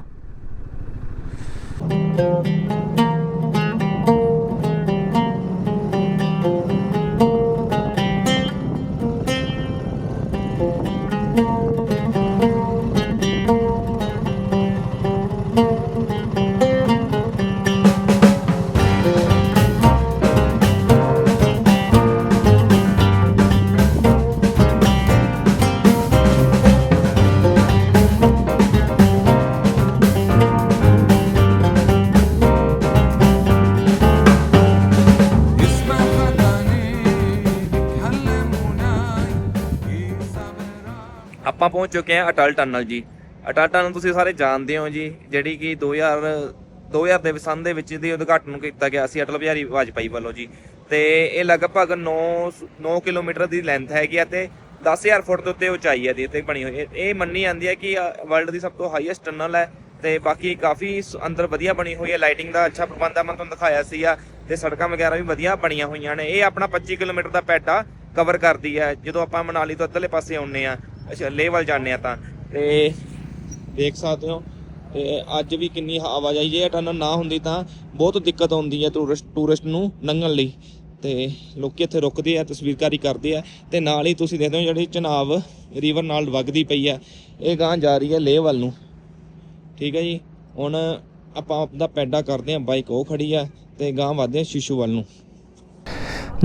ਪਹੁੰਚ ਚੁੱਕੇ ਹਾਂ ਅਟਲ ਟਨਲ ਜੀ। ਅਟਲ ਟਨਲ ਤੁਸੀਂ ਸਾਰੇ ਜਾਣਦੇ ਹੋ ਜੀ, ਜਿਹੜੀ ਕਿ 2000 2000 ਦੇ ਸੰਨ ਦੇ ਵਿੱਚ ਇਹਦੀ ਉਦਘਾਟਨ ਕੀਤਾ ਗਿਆ ਸੀ ਅਟਲ ਬਿਹਾਰੀ ਵਾਜਪਾਈ ਵੱਲੋਂ ਜੀ। ਤੇ ਇਹ ਲਗਭਗ 9 9 ਕਿਲੋਮੀਟਰ ਦੀ ਲੈਂਥ ਹੈਗੀ ਆ ਤੇ 10000 ਫੁੱਟ ਦੇ ਉੱਤੇ ਉਚਾਈ ਹੈ ਦੀ ਇੱਥੇ ਬਣੀ ਹੋਈ। ਇਹ- ਇਹ ਮੰਨੀ ਜਾਂਦੀ ਹੈ ਕਿ ਵਰਲਡ ਦੀ ਸਭ ਤੋਂ ਹਾਈਐਸਟ ਟਨਲ ਹੈ ਤੇ ਬਾਕੀ ਕਾਫੀ ਅੰਦਰ ਵਧੀਆ ਬਣੀ ਹੋਈ ਹੈ। ਲਾਈਟਿੰਗ ਦਾ ਅੱਛਾ ਪ੍ਰਬੰਧ ਆ, ਮੈਂ ਤੁਹਾਨੂੰ ਦਿਖਾਇਆ ਸੀਗਾ ਤੇ ਸੜਕਾਂ ਵਗੈਰਾ ਵੀ ਵਧੀਆ ਬਣੀਆਂ ਹੋਈਆਂ ਨੇ। ਇਹ ਆਪਣਾ 25 ਕਿਲੋਮੀਟਰ ਦਾ ਪੈਟਾ ਕਵਰ ਕਰਦੀ ਹੈ। ਜਦੋਂ ਆਪਾਂ ਮਨਾਲੀ ਤੋਂ ਇੱਧਰਲੇ ਪਾਸੇ ਆਉਂਦੇ ਆ ਅੱਛਾ, ਲੇਹ ਵੱਲ ਜਾਂਦੇ ਆ ਤਾਂ। ਤੇ ਦੇਖ ਸਕਦੇ ਹੋ, ਤੇ ਅੱਜ ਵੀ ਕਿੰਨੀ ਆਵਾਜਾਈ ਜੇ ਟਨਲ ਨਾ ਹੁੰਦੀ ਤਾਂ ਬਹੁਤ ਦਿੱਕਤ ਆਉਂਦੀ ਹੈ ਟੂਰਿਸਟ ਟੂਰਿਸਟ ਨੂੰ ਲੰਘਣ ਲਈ। ਤੇ ਲੋਕੀ ਇੱਥੇ ਰੁਕਦੇ ਆ, ਤਸਵੀਰਕਾਰੀ ਕਰਦੇ ਆ, ਤੇ ਨਾਲ ਹੀ ਤੁਸੀਂ ਦੇਖਦੇ ਹੋ ਜਿਹੜੀ ਚਨਾਬ ਰਿਵਰ ਨਾਲ ਵਗਦੀ ਪਈ ਆ, ਇਹ ਗਾਂ ਜਾ ਰਹੀ ਹੈ ਲੇਹ ਵੱਲ ਨੂੰ। ਠੀਕ ਹੈ ਜੀ, ਹੁਣ ਆਪਾਂ ਆਪਦਾ ਪੈਡਾ ਕਰਦੇ ਆ, ਬਾਈਕ ਉਹ ਖੜੀ ਆ, ਤੇ ਗਾਂ ਵਧਦੇ ਆ ਸ਼ੀਸ਼ੂ ਵੱਲ ਨੂੰ।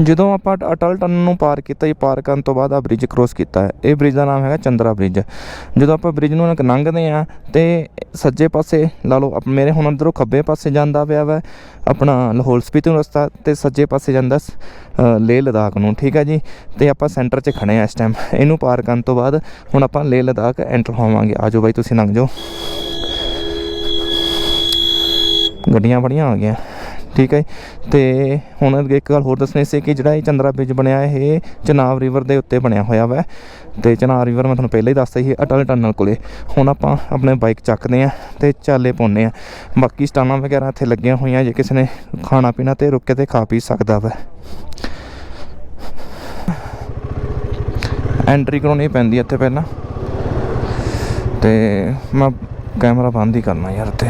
ਜਦੋਂ ਆਪਾਂ ਅਟਲ ਟਨਲ ਨੂੰ ਪਾਰ ਕੀਤਾ ਜੀ ਪਾਰ ਕਰਨ ਤੋਂ ਬਾਅਦ ਆ ਬ੍ਰਿਜ ਕ੍ਰੋਸ ਕੀਤਾ ਹੈ। ਇਹ ਬ੍ਰਿਜ ਦਾ ਨਾਮ ਹੈਗਾ ਚੰਦਰਾ ਬ੍ਰਿਜ ਜਦੋਂ ਆਪਾਂ ਬ੍ਰਿਜ ਨੂੰ ਲੰਘਦੇ ਆ ਤੇ ਸੱਜੇ ਪਾਸੇ, ਲਾ ਲਓ ਮੇਰੇ ਹੁਣ ਅੰਦਰੋਂ ਖੱਬੇ ਪਾਸੇ ਜਾਂਦਾ ਪਿਆ ਵਾ, ਆਪਣਾ ਲਾਹੌਰ ਸਪੀਤੀ ਨੂੰ ਰਸਤਾ ਤੇ ਸੱਜੇ ਪਾਸੇ ਜਾਂਦਾ ਲੇਹ ਲਦਾਖ ਨੂੰ, ਠੀਕ ਹੈ ਜੀ? ਤੇ ਆਪਾਂ ਸੈਂਟਰ 'ਚ ਖੜੇ ਆ ਇਸ ਟਾਈਮ ਇਹਨੂੰ ਪਾਰ ਕਰਨ ਤੋਂ ਬਾਅਦ ਹੁਣ ਆਪਾਂ ਲੇਹ ਲਦਾਖ ਐਂਟਰ ਹੋਵਾਂਗੇ। ਆਜੋ ਬਾਈ, ਤੁਸੀਂ ਲੰਘ ਜਾਓ। ਗੱਡੀਆਂ ਬੜੀਆਂ ਆ ਗਈਆਂ। ਠੀਕ ਹੈ ਜੀ। ਤੇ ਹੁਣ ਅੱਗੇ ਇੱਕ ਗੱਲ ਹੋਰ ਦੱਸਣੀ ਸੀ ਕਿ ਜਿਹੜਾ ਇਹ ਚੰਦਰਾ ਬ੍ਰਿਜ ਬਣਿਆ, ਇਹ ਚਨਾਬ ਰਿਵਰ ਦੇ ਉੱਤੇ ਬਣਿਆ ਹੋਇਆ ਵਾ। ਤੇ ਚਨਾਬ ਰਿਵਰ ਮੈਂ ਤੁਹਾਨੂੰ ਪਹਿਲਾਂ ਹੀ ਦੱਸਤਾ ਸੀ ਅਟਲ ਟਨਲ ਕੋਲੇ। ਹੁਣ ਆਪਾਂ ਆਪਣੇ ਬਾਈਕ ਚੱਕਦੇ ਆ ਤੇ ਚਾਲੇ ਪਾਉਂਦੇ ਆ ਬਾਕੀ ਸਟਾਲਾਂ ਵਗੈਰਾ ਇੱਥੇ ਲੱਗੀਆਂ ਹੋਈਆਂ, ਜੇ ਕਿਸੇ ਨੇ ਖਾਣਾ ਪੀਣਾ ਤੇ ਰੁਕ ਕੇ ਤੇ ਖਾ ਪੀ ਸਕਦਾ ਵਾ। ਐਂਟਰੀ ਕਰਾਉਣੀ ਪੈਂਦੀ ਇੱਥੇ ਪਹਿਲਾਂ। ਤੇ ਮੈਂ ਕੈਮਰਾ ਬੰਦ ਹੀ ਕਰਨਾ ਯਾਰ ਤੇ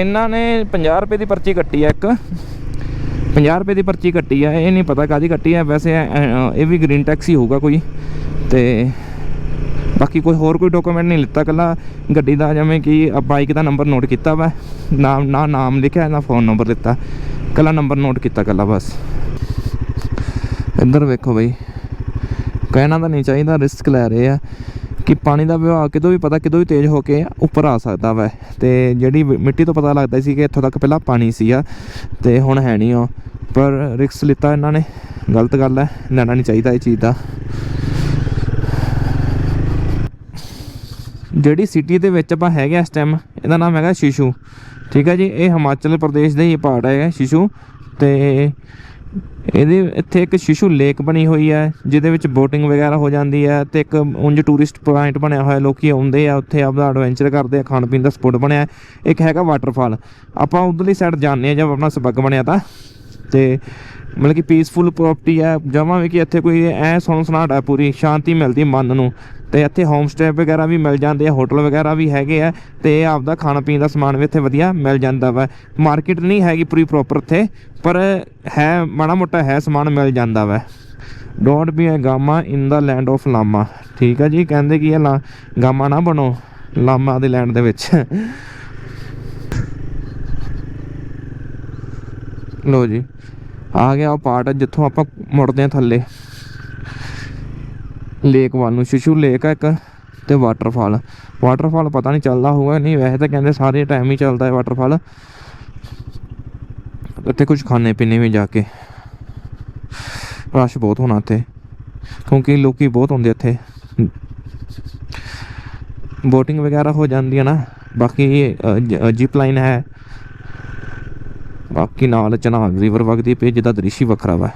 ਇਹਨਾਂ ਨੇ 50 ਰੁਪਏ ਦੀ ਪਰਚੀ ਕੱਟੀ ਆ ਇੱਕ। 50 ਰੁਪਏ ਦੀ ਪਰਚੀ ਕੱਟੀ ਆ, ਇਹ ਨਹੀਂ ਪਤਾ ਕਾਦੀ ਕੱਟੀ ਆ, ਵੈਸੇ ਇਹ ਵੀ ਗ੍ਰੀਨ ਟੈਕਸੀ ਹੋਊਗਾ ਕੋਈ। ਤੇ ਬਾਕੀ ਕੋਈ ਹੋਰ ਕੋਈ ਡਾਕੂਮੈਂਟ ਨਹੀਂ ਲਿੱਤਾ ਕੱਲਾ। ਗੱਡੀ ਦਾ ਜਿਵੇਂ ਕਿ ਬਾਈਕ ਦਾ ਨੰਬਰ ਨੋਟ ਕੀਤਾ ਵਾ, ਨਾਮ, ਨਾ ਨਾਮ ਲਿਖਿਆ, ਨਾ ਫੋਨ ਨੰਬਰ ਦਿੱਤਾ ਕੱਲਾ ਨੰਬਰ ਨੋਟ ਕੀਤਾ ਕੱਲਾ ਬਸ। ਇੱਧਰ ਵੇਖੋ ਬਈ। ਕਹਿਣਾ ਤਾਂ ਨਹੀਂ ਚਾਹੀਦਾ ਰਿਸਕ ਲੈ ਰਹੇ ਆ। ਕਿ ਪਾਣੀ ਦਾ ਵਹਾਅ ਕਿਦੋਂ ਵੀ ਪਤਾ ਕਿਦੋਂ ਵੀ ਤੇਜ਼ ਹੋ ਕੇ ਉੱਪਰ ਆ ਸਕਦਾ ਵੈ। ਤੇ ਜਿਹੜੀ ਮਿੱਟੀ ਤੋਂ ਪਤਾ ਲੱਗਦਾ ਸੀ ਕਿ ਇੱਥੋਂ ਤੱਕ ਪਹਿਲਾਂ ਪਾਣੀ ਸੀਗਾ ਤੇ ਹੁਣ ਹੈ ਨਹੀਂ ਉਹ। ਪਰ ਰਿਕਸ ਲਿੱਤਾ ਇਹਨਾਂ ਨੇ। ਗਲਤ ਗੱਲ ਹੈ। ਲੈਣਾ ਨਹੀਂ ਚਾਹੀਦਾ ਇਹ ਚੀਜ਼ ਦਾ। ਜਿਹੜੀ ਸਿਟੀ ਦੇ ਵਿੱਚ ਆਪਾਂ ਹੈਗੇ ਆ ਇਸ ਟਾਈਮ ਇਹਦਾ ਨਾਮ ਹੈਗਾ ਸ਼ਿਸ਼ੂ। ਠੀਕ ਹੈ ਜੀ? ਇਹ ਹਿਮਾਚਲ ਪ੍ਰਦੇਸ਼ ਦਾ ਹੀ ਪਾਰਟ ਹੈਗਾ ਸ਼ਿਸ਼ੂ। ਤੇ ਇਹਦੇ ਇੱਥੇ ਇੱਕ ਸ਼ਿਸ਼ੂ ਲੇਕ ਬਣੀ ਹੋਈ ਹੈ, ਜਿਹਦੇ ਵਿੱਚ ਬੋਟਿੰਗ ਵਗੈਰਾ ਹੋ ਜਾਂਦੀ ਹੈ ਤੇ ਇੱਕ ਉਂਝ ਟੂਰਿਸਟ ਪੁਆਇੰਟ ਬਣਿਆ ਹੋਇਆ, ਲੋਕੀ ਆਉਂਦੇ ਆ ਉੱਥੇ ਆਪਦਾ ਐਡਵੈਂਚਰ ਕਰਦੇ ਆ, ਖਾਣ ਪੀਣ ਦਾ ਸਪੋਟ ਬਣਿਆ ਇੱਕ ਹੈਗਾ ਵਾਟਰਫਾਲ ਆਪਾਂ ਉਧਰਲੀ ਸਾਈਡ ਜਾਂਦੇ ਆ, ਜਦ ਆਪਣਾ ਸਬਕ ਬਣਿਆ ਤਾਂ। ਤੇ ਮਤਲਬ ਕਿ ਪੀਸਫੁਲ ਪ੍ਰੋਪਰਟੀ ਹੈ ਜਮਾਂ ਵੀ ਕਿ ਇੱਥੇ ਕੋਈ ਐ ਸੁਣ ਸੁਨਾਟ ਹੈ ਪੂਰੀ, ਸ਼ਾਂਤੀ ਮਿਲਦੀ ਮਨ ਨੂੰ। ਤੇ ਇੱਥੇ ਹੋਮ ਸਟੇ ਵਗੈਰਾ ਵੀ ਮਿਲ ਜਾਂਦੇ ਆ ਹੋਟਲ ਵਗੈਰਾ ਵੀ ਹੈਗੇ ਆ ਤੇ ਆਪਦਾ ਖਾਣਾ ਪੀਣ ਦਾ ਸਮਾਨ ਵੀ ਇੱਥੇ ਵਧੀਆ ਮਿਲ ਜਾਂਦਾ ਵਾ। ਮਾਰਕੀਟ ਨਹੀਂ ਹੈਗੀ ਪੂਰੀ ਪ੍ਰੋਪਰ ਇੱਥੇ, ਪਰ ਹੈ, ਮਾੜਾ ਮੋਟਾ ਹੈ, ਸਮਾਨ ਮਿਲ ਜਾਂਦਾ ਵਾ। Don't be a gama in the land of lama ਠੀਕ ਹੈ ਜੀ, ਕਹਿੰਦੇ ਕੀ ਹੈ ਲਾ ਗਾਮਾ ਨਾ ਬਣੋ ਲਾਮਾ ਦੇ ਲੈਂਡ ਦੇ ਵਿੱਚ। ਲੋ ਜੀ, ਆ ਗਿਆ ਉਹ ਪਾਰਟ ਜਿੱਥੋਂ ਆਪਾਂ ਮੁੜਦੇ ਆ ਥੱਲੇ। ਲੇਕ ਵੱਲ ਨੂੰ, ਸ਼ਿਸ਼ੂ ਲੇਕ ਆ ਇੱਕ ਤੇ ਵਾਟਰਫਾਲ ਵਾਟਰਫਾਲ ਪਤਾ ਨਹੀਂ ਚੱਲਦਾ ਹੋਊਗਾ ਨਹੀਂ, ਵੈਸੇ ਤਾਂ ਕਹਿੰਦੇ ਸਾਰੇ ਟਾਈਮ ਹੀ ਚੱਲਦਾ ਹੈ ਵਾਟਰਫਾਲ ਇੱਥੇ ਕੁਝ ਖਾਣੇ ਪੀਣੇ ਵੀ ਜਾ ਕੇ। ਰਸ਼ ਬਹੁਤ ਹੋਣਾ ਇੱਥੇ, ਕਿਉਂਕਿ ਲੋਕੀ ਬਹੁਤ ਹੁੰਦੇ ਇੱਥੇ। ਬੋਟਿੰਗ ਵਗੈਰਾ ਹੋ ਜਾਂਦੀ ਹੈ ਨਾ, ਬਾਕੀ ਜਿਪ ਲਾਈਨ ਹੈ। ਬਾਕੀ ਨਾਲ ਚਨਾਬ ਰਿਵਰ ਵਗਦੀ ਪਈ ਜਿਹਦਾ ਦ੍ਰਿਸ਼ ਹੀ ਵੱਖਰਾ ਵਾ।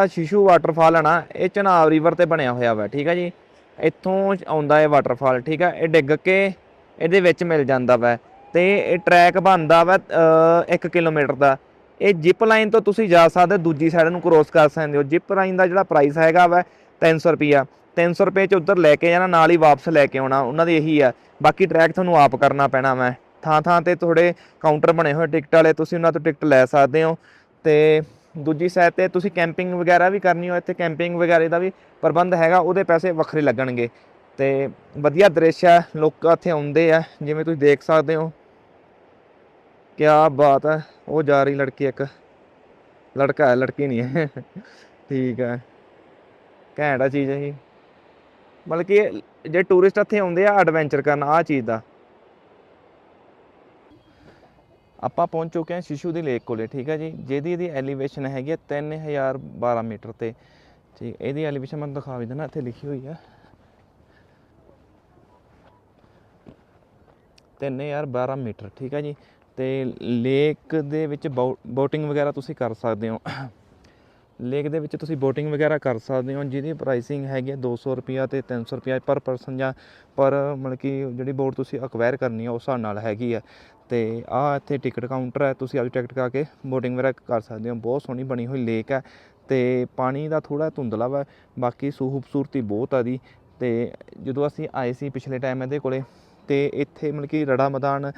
ਜਿਹੜਾ ਸ਼ਿਸ਼ੂ ਵਾਟਰਫਾਲ ਹੈ ਨਾ ਇਹ ਚਨਾਬ ਰਿਵਰ ਤੇ ਬਣਿਆ ਹੋਇਆ ਵਾ ਠੀਕ ਹੈ ਜੀ? ਇੱਥੋਂ ਆਉਂਦਾ ਹੈ ਵਾਟਰਫਾਲ ਠੀਕ ਹੈ ਇਹ ਡਿੱਗ ਕੇ ਇਹਦੇ ਵਿੱਚ ਮਿਲ ਜਾਂਦਾ ਵਾ ਤੇ ਇਹ ਟਰੈਕ ਬਣਦਾ ਵਾ 1 ਕਿਲੋਮੀਟਰ ਦਾ। ਇਹ ਜਿਪ ਲਾਈਨ ਤੋਂ ਤੁਸੀਂ ਜਾ ਸਕਦੇ ਹੋ, ਦੂਜੀ ਸਾਈਡ ਨੂੰ ਕ੍ਰੋਸ ਕਰ ਸਕਦੇ ਹੋ। ਜਿਪ ਲਾਈਨ ਦਾ ਜਿਹੜਾ ਪ੍ਰਾਈਸ ਹੈਗਾ ਵਾ 300 ਰੁਪਿਆ 300 ਰੁਪਏ ਚ ਉੱਧਰ ਲੈ ਕੇ ਜਾਣਾ ਨਾਲ ਹੀ ਵਾਪਸ ਲੈ ਕੇ ਆਉਣਾ ਉਹਨਾਂ ਦੀ ਇਹੀ ਆ। ਬਾਕੀ ਟਰੈਕ ਤੁਹਾਨੂੰ ਆਪ ਕਰਨਾ ਪੈਣਾ ਵਾ। ਥਾਂ ਥਾਂ ਤੇ ਤੁਹਾਡੇ ਕਾਊਂਟਰ ਬਣੇ ਹੋਏ ਟਿਕਟ ਵਾਲੇ ਤੁਸੀਂ ਉਹਨਾਂ ਤੋਂ ਟਿਕਟ ਲੈ ਸਕਦੇ ਹੋ ਤੇ ਦੂਜੀ ਸਾਈਡ ਤੇ ਤੁਸੀਂ ਕੈਂਪਿੰਗ ਵਗੈਰਾ ਵੀ ਕਰਨੀ ਹੋ ਇੱਥੇ ਕੈਂਪਿੰਗ ਵਗੈਰਾ ਦਾ ਵੀ ਪ੍ਰਬੰਧ ਹੈਗਾ, ਉਹਦੇ ਪੈਸੇ ਵੱਖਰੇ ਲੱਗਣਗੇ। ਤੇ ਵਧੀਆ ਦ੍ਰਿਸ਼ ਹੈ ਲੋਕ ਇੱਥੇ ਆਉਂਦੇ ਆ, ਜਿਵੇਂ ਤੁਸੀਂ ਦੇਖ ਸਕਦੇ ਹੋ। ਕਿਆ ਬਾਤ ਹੈ ਉਹ ਜਾ ਰਹੀ ਲੜਕੀ ਇੱਕ। ਲੜਕਾ ਹੈ, ਲੜਕੀ ਨਹੀਂ ਹੈ। ਠੀਕ ਹੈ ਘੈਂਟ ਆ ਚੀਜ਼ ਹੈ ਜੀ ਮਤਲਬ ਕਿ ਜੇ ਟੂਰਿਸਟ ਇੱਥੇ ਆਉਂਦੇ ਆ ਐਡਵੈਂਚਰ ਕਰਨ ਆ ਚੀਜ਼ ਦਾ। ਆਪਾਂ ਪਹੁੰਚ ਚੁੱਕੇ ਹਾਂ ਸ਼ਿਸ਼ੂ ਦੀ ਲੇਕ ਕੋਲੇ, ਠੀਕ ਹੈ ਜੀ? ਜਿਹਦੀ ਇਹਦੀ ਐਲੀਵੇਸ਼ਨ ਹੈਗੀ ਹੈ 3012 ਮੀਟਰ ਤੇ। ਠੀਕ ਇਹਦੀ ਐਲੀਵੇਸ਼ਨ ਮੈਂ ਦਿਖਾ ਵੀ ਦਿੰਦਾ, ਇੱਥੇ ਲਿਖੀ ਹੋਈ ਹੈ। 3012 ਮੀਟਰ, ਠੀਕ ਹੈ ਜੀ? ਤੇ ਲੇਕ ਦੇ ਵਿੱਚ ਬੋਟਿੰਗ ਵਗੈਰਾ ਤੁਸੀਂ ਕਰ ਸਕਦੇ ਹੋ। ਲੇਕ ਦੇ ਵਿੱਚ ਤੁਸੀਂ ਬੋਟਿੰਗ ਵਗੈਰਾ ਕਰ ਸਕਦੇ ਹੋ, ਜਿਹਦੀ ਪ੍ਰਾਈਸਿੰਗ ਹੈਗੀ ਹੈ 200 ਰੁਪਿਆ ਤੇ 300 ਰੁਪਿਆ ਪਰ ਪਰਸਨ ਜਾਂ ਪਰ ਮਤਲਬ ਕਿ ਜਿਹੜੀ ਬੋਟ ਤੁਸੀਂ ਅਕਵਾਇਰ ਕਰਨੀ ਹੈ ਉਸ ਹਿਸਾਬ ਨਾਲ ਹੈਗੀ ਹੈ ਤੇ ਆ ਇੱਥੇ ਟਿਕਟ ਕਾਊਂਟਰ ਹੈ, ਤੁਸੀਂ ਆਪਦੀ ਟਿਕਟ ਕਾ ਕੇ ਬੋਟਿੰਗ ਵਗੈਰਾ ਕਰ ਸਕਦੇ ਹੋ। ਬਹੁਤ ਸੋਹਣੀ ਬਣੀ ਹੋਈ ਲੇਕ ਹੈ ਤੇ ਪਾਣੀ ਦਾ ਥੋੜਾ ਧੁੰਦਲਾ ਵਾ, ਬਾਕੀ ਸੋ ਬਹੁਤ ਆ ਦੀ ਤੇ ਜਦੋਂ ਅਸੀਂ ਆਏ ਸੀ ਪਿਛਲੇ ਟਾਈਮ ਇਹਦੇ ਕੋਲੇ, ਤੇ ਇੱਥੇ ਮਤਲਬ ਕਿ ਰੜਾ ਮੈਦਾਨ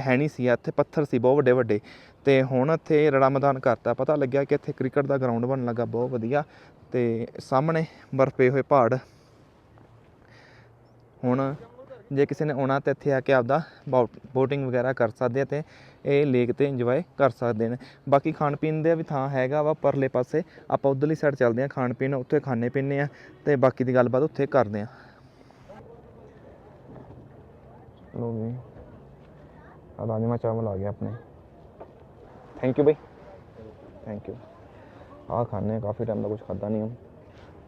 ਹੈ ਨਹੀਂ ਸੀ, ਇੱਥੇ ਪੱਥਰ ਸੀ, ਬਹੁਤ ਵੱਡੇ ਵੱਡੇ ਅਤੇ ਹੁਣ ਇੱਥੇ ਰੜਾ ਮੈਦਾਨ ਕਰਤਾ ਪਤਾ ਲੱਗਿਆ ਕਿ ਇੱਥੇ ਕ੍ਰਿਕਟ ਦਾ ਗਰਾਊਂਡ ਬਣਨ ਲੱਗਾ, ਬਹੁਤ ਵਧੀਆ। ਅਤੇ ਸਾਹਮਣੇ ਬਰਫ਼ ਪਏ ਹੋਏ ਪਹਾੜ। ਹੁਣ ਜੇ ਕਿਸੇ ਨੇ ਆਉਣਾ ਤਾਂ ਇੱਥੇ ਆ ਕੇ ਆਪਦਾ ਬੋਟਿੰਗ ਵਗੈਰਾ ਕਰ ਸਕਦੇ ਆ ਤੇ ਇਹ ਲੇਕ ਤੇ ਇੰਜੋਏ ਕਰ ਸਕਦੇ ਨੇ। ਬਾਕੀ ਖਾਣ ਪੀਣ ਦੇ ਵੀ ਥਾਂ ਹੈਗਾ ਵਾ ਪਰਲੇ ਪਾਸੇ। ਆਪਾਂ ਉਧਰਲੀ ਸਾਈਡ ਚੱਲਦੇ ਆ, ਖਾਣ ਪੀਣ, ਉੱਥੇ ਖਾਣੇ ਪੀਣੇ ਆ ਤੇ ਬਾਕੀ ਦੀ ਗੱਲਬਾਤ ਉੱਥੇ ਕਰਦੇ ਆ। ਲੋ ਵੀ ਰਾਜਮਾ ਚਾਵਲ ਆ ਗਏ ਆਪਣੇ। ਥੈਂਕ ਯੂ ਬਈ ਥੈਂਕ ਯੂ ਆ ਖਾਣੇ ਕਾਫੀ ਟਾਈਮ ਦਾ ਕੁਝ ਖਾਦਾ ਨਹੀਂ ਹੁਣ।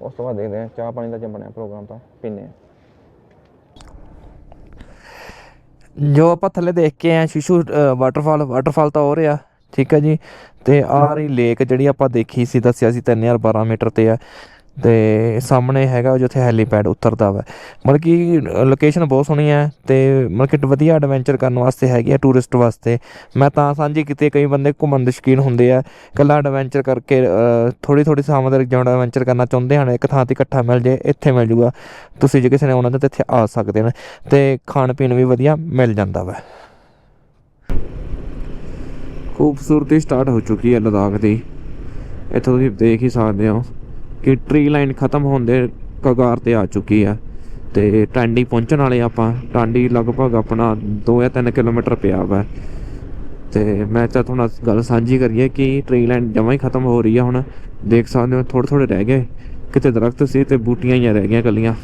ਉਸ ਤੋਂ ਬਾਅਦ ਦੇਖਦੇ ਹਾਂ, ਚਾਹ ਪਾਣੀ ਦਾ ਜੇ ਬਣਿਆ ਪ੍ਰੋਗਰਾਮ ਤਾਂ ਪੀਨੇ ਆ ਜੋ ਆਪਾਂ ਥੱਲੇ ਦੇਖ ਕੇ ਆ ਸ਼ੀਸ਼ੂ ਵਾਟਰਫਾਲ ਵਾਟਰਫਾਲ ਤਾਂ ਹੋ ਰਿਹਾ, ਠੀਕ ਹੈ ਜੀ। ਤੇ ਆਹ ਰਹੀ ਲੇਕ ਜਿਹੜੀ ਆਪਾਂ ਦੇਖੀ ਸੀ, ਦੱਸਿਆ ਸੀ 3012 ਮੀਟਰ ਤੇ ਆ। ਤੇ ਸਾਹਮਣੇ ਹੈਗਾ ਜਿੱਥੇ ਹੈਲੀਪੈਡ ਉਤਰਦਾ ਵਾ। ਮਤਲਬ ਕਿ ਲੋਕੇਸ਼ਨ ਬਹੁਤ ਸੋਹਣੀ ਹੈ ਤੇ ਮਤਲਬ ਕਿ ਵਧੀਆ ਐਡਵੈਂਚਰ ਕਰਨ ਵਾਸਤੇ ਹੈਗੀ ਹੈ ਟੂਰਿਸਟ ਵਾਸਤੇ। ਮੈਂ ਤਾਂ ਸਾਂਝੀ ਕੀਤੀ ਕਈ ਬੰਦੇ ਘੁੰਮਣ ਦੇ ਸ਼ੌਕੀਨ ਹੁੰਦੇ ਆ, ਇਕੱਲਾ ਐਡਵੈਂਚਰ ਕਰਕੇ ਥੋੜੀ ਥੋੜੀ ਥਾਵਾਂ ਦੇ ਜਿਹੜਾ ਐਡਵੈਂਚਰ ਕਰਨਾ ਚਾਹੁੰਦੇ ਹਨ, ਇੱਕ ਥਾਂ ਤੇ ਇਕੱਠਾ ਮਿਲ ਜੇ ਇੱਥੇ ਮਿਲ ਜੂਗਾ। ਤੁਸੀਂ ਜੇ ਕਿਸੇ ਨੇ ਆਉਣਾ ਤਾਂ ਇੱਥੇ ਆ ਸਕਦੇ ਨੇ ਤੇ ਖਾਣ ਪੀਣ ਵੀ ਵਧੀਆ ਮਿਲ ਜਾਂਦਾ ਵਾ। ਖੂਬਸੂਰਤੀ ਸਟਾਰਟ ਹੋ ਚੁੱਕੀ ਹੈ ਲਦਾਖ ਦੀ। ਇੱਥੋਂ ਤੁਸੀਂ ਦੇਖ ਹੀ ਸਕਦੇ ਹੋ। ਕਿ ਟ੍ਰੀ ਲਾਈਨ ਖਤਮ ਹੋਣ ਦੇ ਕਗਾਰ ਤੇ ਆ ਚੁੱਕੀ ਆ ਤੇ ਟਾਂਡੀ ਪਹੁੰਚਣ ਵਾਲੇ ਆਪਾਂ। ਟਾਂਡੀ ਲਗਭਗ ਆਪਣਾ 2 ਜਾਂ 3 ਕਿਲੋਮੀਟਰ ਪਿਆ ਵਾ। ਤੇ ਮੈਂ ਤਾਂ ਤੁਹਾਨੂੰ ਗੱਲ ਸਾਂਝੀ ਕਰੀਏ ਕਿ ਟਰੀ ਲਾਈਨ ਜਮਾਂ ਹੀ ਖਤਮ ਹੋ ਰਹੀ ਆ ਹੁਣ। ਦੇਖ ਸਕਦੇ ਹੋ ਥੋੜੇ ਥੋੜੇ ਰਹਿ ਗਏ। ਕਿਤੇ ਦਰਖਤ ਸੀ ਤੇ ਬੂਟੀਆਂ ਹੀ ਰਹਿ ਗਈਆਂ ਕੱਲੀਆਂ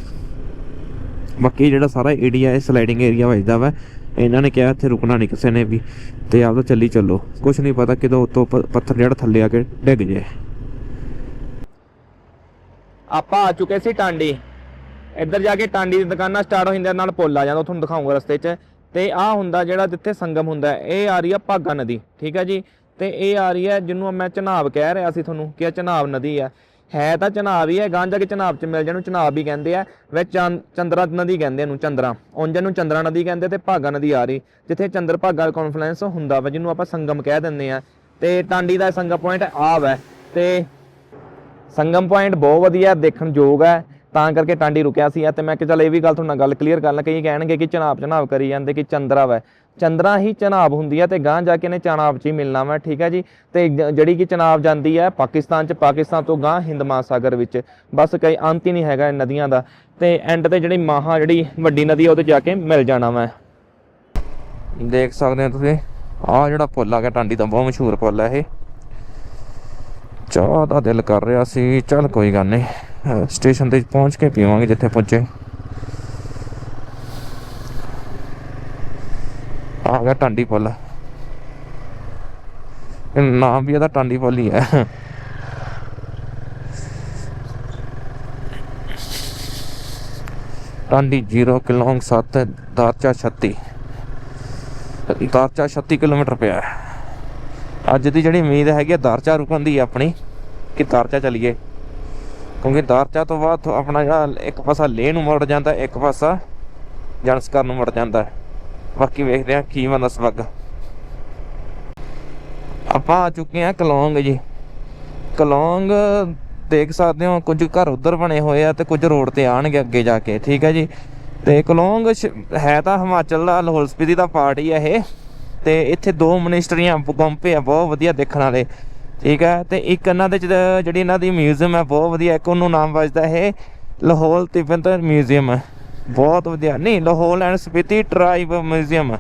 ਬਾਕੀ ਜਿਹੜਾ ਸਾਰਾ ਏਰੀਆ ਹੈ ਸਲਾਈਡਿੰਗ ਏਰੀਆ ਵੱਜਦਾ ਵਾ। ਇਹਨਾਂ ਨੇ ਕਿਹਾ ਇੱਥੇ ਰੁਕਣਾ ਨਹੀਂ ਕਿਸੇ ਨੇ ਵੀ। ਤੇ ਆਪਦਾ ਚੱਲੀ ਚੱਲੋ। ਕੁਝ ਨਹੀਂ ਪਤਾ ਕਿਦੋਂ ਉੱਤੋਂ ਪੱਥਰ ਜਿਹੜਾ ਥੱਲੇ ਆ ਕੇ ਡਿੱਗ ਜੇ। ਆਪਾਂ ਆ ਚੁੱਕੇ ਸੀ ਟਾਂਡੀ। ਇੱਧਰ ਜਾ ਕੇ ਟਾਂਡੀ ਦੀ ਦੁਕਾਨਾਂ ਸਟਾਰਟ ਹੋ ਜਾਂਦੀਆਂ, ਨਾਲ ਪੁੱਲ ਆ ਜਾਂਦਾ, ਤੁਹਾਨੂੰ ਦਿਖਾਉਂਗਾ ਰਸਤੇ 'ਚ। ਤੇ ਆ ਹੁੰਦਾ ਜਿਹੜਾ ਜਿੱਥੇ ਸੰਗਮ ਹੁੰਦਾ, ਇਹ ਆ ਰਹੀ ਆ ਭਾਗਾ ਨਦੀ, ਠੀਕ ਹੈ ਜੀ? ਤੇ ਇਹ ਆ ਰਹੀ ਹੈ ਜਿਹਨੂੰ ਮੈਂ ਚਨਾਬ ਕਹਿ ਰਿਹਾ ਸੀ ਤੁਹਾਨੂੰ, ਕਿ ਇਹ ਚਨਾਬ ਨਦੀ ਆ। ਹੈ ਤਾਂ ਚਨਾਬ ਹੀ ਹੈ ਗਾਂਜਾ ਕੇ ਚਨਾਬ 'ਚ ਮਿਲ ਜਾਣ ਨੂੰ ਚਨਾਬ ਹੀ ਕਹਿੰਦੇ ਆ, ਵਿੱਚ ਚੰ- ਚੰਦਰਾ ਨਦੀ ਕਹਿੰਦੇ ਇਹਨੂੰ, ਚੰਦਰਾ। ਉਂਝ ਨੂੰ ਚੰਦਰਾ ਨਦੀ ਕਹਿੰਦੇ ਤੇ ਭਾਗਾ ਨਦੀ ਆ ਰਹੀ, ਜਿੱਥੇ ਚੰਦਰ ਭਾਗਾ ਕਾਨਫਰੰਸ ਹੁੰਦਾ ਵਾ, ਜਿਹਨੂੰ ਆਪਾਂ ਸੰਗਮ ਕਹਿ ਦਿੰਦੇ ਆ। ਤੇ ਟਾਂਡੀ ਦਾ ਸੰਗਮ ਪੁਆਇੰਟ ਆ ਵਾ, ਤੇ ਸੰਗਮ ਪੁਆਇੰਟ ਬਹੁਤ ਵਧੀਆ ਦੇਖਣ ਯੋਗ ਹੈ। ਤਾਂ ਕਰਕੇ ਟਾਂਡੀ ਰੁਕਿਆ ਸੀ ਤੇ ਮੈਂ ਕਿ ਚੱਲ ਇਹ ਵੀ ਗੱਲ ਤੁਹਾਡੇ ਨਾਲ ਗੱਲ ਕਲੀਅਰ ਕਰ ਲਾਂ ਕਈ ਕਹਿਣਗੇ ਕਿ ਚਨਾਬ ਚਨਾਬ ਕਰੀ ਜਾਂਦੇ ਕਿ ਚੰਦਰਾ ਵਾ। ਚੰਦਰਾ ਹੀ ਚਨਾਬ ਹੁੰਦੀ ਹੈ ਤੇ ਗਾਂ ਜਾ ਕੇ ਨੇ ਚਨਾਬ 'ਚ ਹੀ ਮਿਲਣਾ ਵਾ, ਠੀਕ ਹੈ ਜੀ। ਤੇ ਜ- ਜਿਹੜੀ ਕਿ ਚਨਾਬ ਜਾਂਦੀ ਹੈ ਪਾਕਿਸਤਾਨ 'ਚ, ਪਾਕਿਸਤਾਨ ਤੋਂ ਗਾਂ ਹਿੰਦ ਮਹਾਸਾਗਰ ਵਿੱਚ। ਬਸ ਕਈ ਅੰਤ ਹੀ ਨਹੀਂ ਹੈਗਾ ਇਹ ਨਦੀਆਂ ਦਾ। ਤੇ ਐਂਡ ਤੇ ਜਿਹੜੀ ਮਹਾ, ਜਿਹੜੀ ਵੱਡੀ ਨਦੀ ਹੈ ਉਹਦੇ ਜਾ ਕੇ ਮਿਲ ਜਾਣਾ ਵਾ। ਦੇਖ ਸਕਦੇ ਹੋ ਤੁਸੀਂ। ਆਹ ਜਿਹੜਾ ਪੁੱਲ ਆ ਗਿਆ, ਟਾਂਡੀ ਦਾ ਬਹੁਤ ਮਸ਼ਹੂਰ ਪੁੱਲ ਹੈ ਇਹ। ਚਾਹ ਦਾ ਦਿਲ ਕਰ ਰਿਹਾ ਸੀ, ਚੱਲ ਕੋਈ ਗੱਲ ਨਹੀਂ, ਅਹ ਸਟੇਸ਼ਨ ਤੇ ਪਹੁੰਚ ਕੇ ਪੀਵਾਂਗੇ ਜਿੱਥੇ ਪਹੁੰਚੇ ਆ ਗਿਆ ਟਾਂਡੀ ਪੁੱਲ। ਇਹ ਨਾਮ ਵੀ ਇਹਦਾ ਟਾਂਡੀ ਪੁੱਲ ਹੀ ਹੈ। ਟਾਂਡੀ 0 ਕਿਲੋਂਗ 7 ਦਾਰਚਾ 36 ਦਾਰਚਾ 36 ਕਿਲੋਮੀਟਰ ਪਿਆ ਹੈ। ਅੱਜ ਦੀ ਜਿਹੜੀ ਉਮੀਦ ਹੈਗੀ ਆ ਦਾਰਚਾ ਰੁਕਣ ਦੀ ਆਪਣੀ, ਕਿ ਦਾਰਚਾ ਚਲੀਏ। ਕਿਉਂਕਿ ਦਾਰਚਾ ਤੋਂ ਬਾਅਦ ਆਪਣਾ ਜਿਹੜਾ ਇੱਕ ਪਾਸਾ ਲੇਹ ਨੂੰ ਮੁੜ ਜਾਂਦਾ, ਇੱਕ ਪਾਸਾ ਜਨਸਕਰ ਨੂੰ ਮੁੜ ਜਾਂਦਾ। ਬਾਕੀ ਵੇਖਦੇ ਆ ਕੀ ਬੰਦਾ ਸਵੱਗ ਆਪਾਂ ਆ ਚੁੱਕੇ ਆ ਕਲੌਂਗ ਜੀ। ਕਲੌਂਗ ਦੇਖ ਸਕਦੇ ਹੋ, ਕੁਝ ਘਰ ਉਧਰ ਬਣੇ ਹੋਏ ਆ ਤੇ ਕੁਝ ਰੋਡ ਤੇ ਆਣਗੇ ਅੱਗੇ ਜਾ ਕੇ, ਠੀਕ ਹੈ ਜੀ? ਤੇ ਕਲੌਂਗ ਸ਼- ਹੈ ਤਾਂ ਹਿਮਾਚਲ ਦਾ, ਲਾਹੌਲ ਸਪੀਤੀ ਦਾ ਪਾਰਟ ਹੀ ਆ ਇਹ। ਤੇ ਇੱਥੇ ਦੋ ਮਨਿਸਟਰੀਆਂ ਗੁੰਪੇ ਆ, ਬਹੁਤ ਵਧੀਆ ਦੇਖਣ ਵਾਲੇ। ਠੀਕ ਹੈ ਤੇ ਇੱਕ ਇਹਨਾਂ ਦੇ ਚ- ਜਿਹੜੀ ਇਹਨਾਂ ਦੀ ਮਿਊਜ਼ੀਅਮ ਹੈ ਬਹੁਤ ਵਧੀਆ। ਇੱਕ ਉਹਨੂੰ ਨਾਮ ਵੱਜਦਾ ਇਹ ਲਾਹੌਲ ਤਿੱਬਤ ਮਿਊਜ਼ੀਅਮ ਬਹੁਤ ਵਧੀਆ। ਨਹੀਂ Lahaul and Spiti tribe museum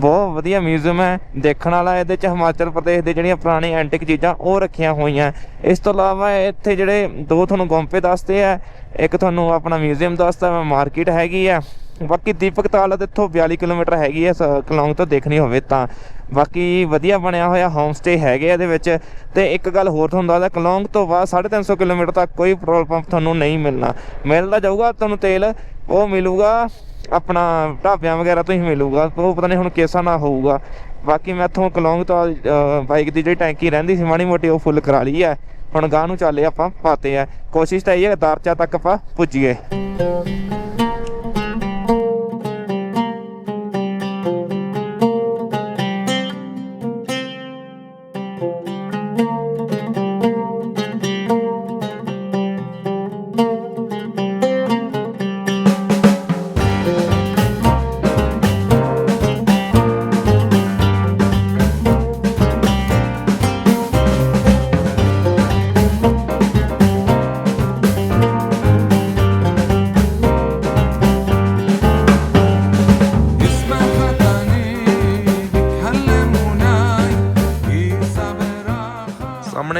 ਬਹੁਤ ਵਧੀਆ ਮਿਊਜ਼ੀਅਮ ਹੈ। ਦੇਖਣ ਵਾਲਾ ਇਹਦੇ ਚ ਹਿਮਾਚਲ ਪ੍ਰਦੇਸ਼ ਦੇ ਜਿਹੜੀਆਂ ਪੁਰਾਣੀ ਐਂਟਿਕ ਚੀਜ਼ਾਂ, ਉਹ ਰੱਖੀਆਂ ਹੋਈਆਂ। ਇਸ ਤੋਂ ਇਲਾਵਾ ਇੱਥੇ ਜਿਹੜੇ ਦੋ ਤੁਹਾਨੂੰ ਗੋਂਪੇ ਦੱਸਦੇ ਆ, ਇੱਕ ਤੁਹਾਨੂੰ ਆਪਣਾ ਮਿਊਜ਼ੀਅਮ ਦੱਸਦਾ, ਮਾਰਕੀਟ ਹੈਗੀ ਆ। ਬਾਕੀ ਦੀਪਕ ਤਾਲ ਤੇ ਇੱਥੋਂ 42 ਕਿਲੋਮੀਟਰ ਹੈਗੀ ਹੈ, ਸ- ਕਲੌਂਗ ਤੋਂ ਦੇਖਣੀ ਹੋਵੇ ਤਾਂ। ਬਾਕੀ ਵਧੀਆ ਬਣਿਆ ਹੋਇਆ ਹੋਮ ਸਟੇ ਹੈਗੇ ਇਹਦੇ ਵਿੱਚ। ਤੇ ਇੱਕ ਗੱਲ ਹੋਰ ਤੁਹਾਨੂੰ ਦੱਸਦਾ, ਕਲੌਂਗ ਤੋਂ ਬਾਅਦ 350 ਕਿਲੋਮੀਟਰ ਤੱਕ ਕੋਈ ਪੈਟਰੋਲ ਪੰਪ ਤੁਹਾਨੂੰ ਨਹੀਂ ਮਿਲਣਾ। ਮਿਲਦਾ ਜਾਊਗਾ ਤੁਹਾਨੂੰ ਤੇਲ, ਉਹ ਮਿਲੂਗਾ, ਆਪਣਾ ਢਾਬਿਆਂ ਵਗੈਰਾ ਤੋਂ ਹੀ ਮਿਲੂਗਾ। ਉਹ ਪਤਾ ਨਹੀਂ ਹੁਣ ਕਿਸਾ ਨਾ ਹੋਊਗਾ। ਬਾਕੀ ਮੈਂ ਇੱਥੋਂ ਕਲੌਂਗ ਤੋਂ ਬਾਈਕ ਦੀ ਜਿਹੜੀ ਟੈਂਕੀ ਰਹਿੰਦੀ ਸੀ, ਮਾੜੀ ਮੋਟੀ ਉਹ ਫੁੱਲ ਕਰਾ ਲਈ ਹੈ। ਹੁਣ ਗਾਂ ਨੂੰ ਚੱਲੇ ਆਪਾਂ ਪਾਤੇ ਆ। ਕੋਸ਼ਿਸ਼ ਤਾਂ ਇਹ ਹੈ ਦਾਰਚਾ ਤੱਕ ਆਪਾਂ ਪੁੱਜੀਏ।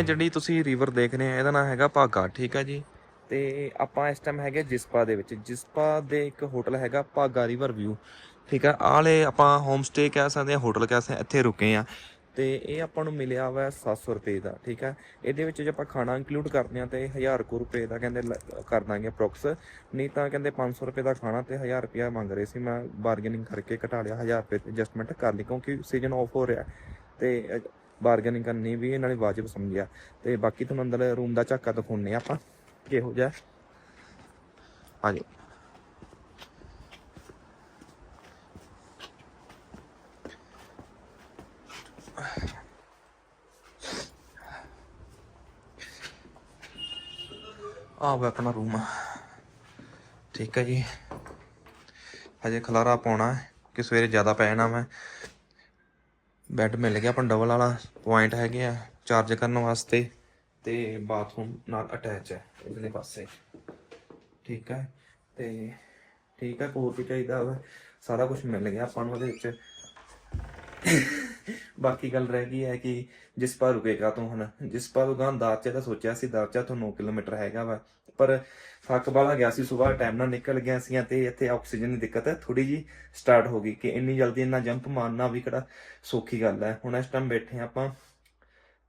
ਜਿਹੜੀ ਤੁਸੀਂ ਰਿਵਰ ਦੇਖ ਰਹੇ ਆ, ਇਹਦਾ ਨਾਮ ਹੈਗਾ ਭਾਗਾ, ਠੀਕ ਹੈ ਜੀ? ਤੇ ਆਪਾਂ ਇਸ ਟਾਈਮ ਹੈਗੇ ਜਿਸਪਾ ਦੇ ਵਿੱਚ। ਜਿਸਪਾ ਦੇ ਇੱਕ ਹੋਟਲ ਹੈਗਾ ਭਾਗਾ ਰਿਵਰ ਵਿਊ ਠੀਕ ਹੈ ਆਲੇ ਆਪਾਂ ਹੋਮ ਸਟੇ ਕਹਿ ਸਕਦੇ ਆ ਹੋਟਲ ਕਹਿ ਸਕਦੇ ਇੱਥੇ ਰੁਕੇ ਆ। ਤੇ ਇਹ ਆਪਾਂ ਨੂੰ ਮਿਲਿਆ ਵਾ 700 ਰੁਪਏ ਦਾ, ਠੀਕ ਹੈ ਇਹਦੇ ਵਿੱਚ ਜੇ ਆਪਾਂ ਖਾਣਾ ਇੰਕਲੂਡ ਕਰਦੇ ਆ ਤੇ 1000 ਕੁ ਰੁਪਏ ਦਾ ਕਹਿੰਦੇ ਕਰ ਦਾਂਗੇ ਪ੍ਰੋਕਸ ਨਹੀਂ ਤਾਂ ਕਹਿੰਦੇ 500 ਰੁਪਏ ਦਾ ਖਾਣਾ ਤੇ 1000 ਰੁਪਿਆ ਮੰਗ ਰਹੇ ਸੀ, ਮੈਂ ਬਾਰਗੇਨਿੰਗ ਕਰਕੇ ਘਟਾ ਲਿਆ 1000 ਰੁਪਏ ਐਡਜਸਟਮੈਂਟ ਕਰ ਲਈ ਕਿਉਂਕਿ ਸੀਜ਼ਨ ਆਫ ਹੋ ਰਿਹਾ। ਤੇ ਬਾਰਗੇਨਿੰਗ ਕਰਨੀ ਵੀ ਇਹਨਾਂ ਨੇ ਵਾਜਬ ਸਮਝਿਆ। ਤੇ ਬਾਕੀ ਤੁਹਾਨੂੰ ਅੰਦਰ ਰੂਮ ਦਾ ਝਾਕਾ ਦਿਖਾਉਣੇ ਆਪਾਂ, ਕਿਹੋ ਜਿਹਾ ਆ ਆ ਵਾ ਆਪਣਾ ਰੂਮ। ਠੀਕ ਹੈ ਜੀ। ਹਜੇ ਖਲਾਰਾ ਪਾਉਣਾ ਕਿ ਸਵੇਰੇ ਜ਼ਿਆਦਾ ਪੈ ਜਾਣਾ ਮੈਂ। ਬੈੱਡ ਮਿਲ ਗਿਆ, ਆਪਾਂ ਡਬਲ ਵਾਲਾ ਪੁਆਇੰਟ ਹੈਗੇ ਆ ਚਾਰਜ ਕਰਨ ਵਾਸਤੇ ਤੇ ਬਾਥਰੂਮ ਨਾਲ ਅਟੈਚ ਹੈ ਇਧਰਲੇ ਪਾਸੇ। ਠੀਕ ਹੈ? ਤੇ ਠੀਕ ਹੈ, ਹੋਰ ਵੀ ਚਾਹੀਦਾ ਵਾ। ਸਾਰਾ ਕੁਝ ਮਿਲ ਗਿਆ ਆਪਾਂ ਨੂੰ ਉਹਦੇ ਵਿੱਚ। ਬਾਕੀ ਗੱਲ ਰਹਿ ਗਈ ਹੈ ਕਿ ਜਿਸ ਪਰ ਰੁਕੇਗਾ ਤੂੰ ਹੁਣ, ਜਿਸ ਪਰ ਉਗਾਂ ਦਾਰਚਾ ਦਾ ਸੋਚਿਆ ਸੀ ਦਾਰਚਾ ਤੋਂ 9 ਕਿਲੋਮੀਟਰ ਹੈਗਾ ਵਾ। ਪਰ ਥੱਕ ਬਾਲਾ ਗਿਆ ਸੀ, ਸਵੇਰ ਟਾਈਮ ਨਾਲ ਨਿਕਲ ਗਿਆ ਸੀ ਤੇ ਇੱਥੇ ਆਕਸੀਜਨ ਦੀ ਦਿੱਕਤ ਹੈ। ਥੋੜੀ ਜੀ ਸਟਾਰਟ ਹੋ ਗਈ ਕਿ ਇੰਨੀ ਜਲਦੀ ਇੰਨਾ ਜੰਪ ਮਾਰਨਾ ਵੀ ਕਿਹੜਾ ਸੌਖੀ ਗੱਲ ਹੈ। ਹੁਣ ਇਸ ਟਾਈਮ ਬੈਠੇ ਹਾਂ ਆਪਾਂ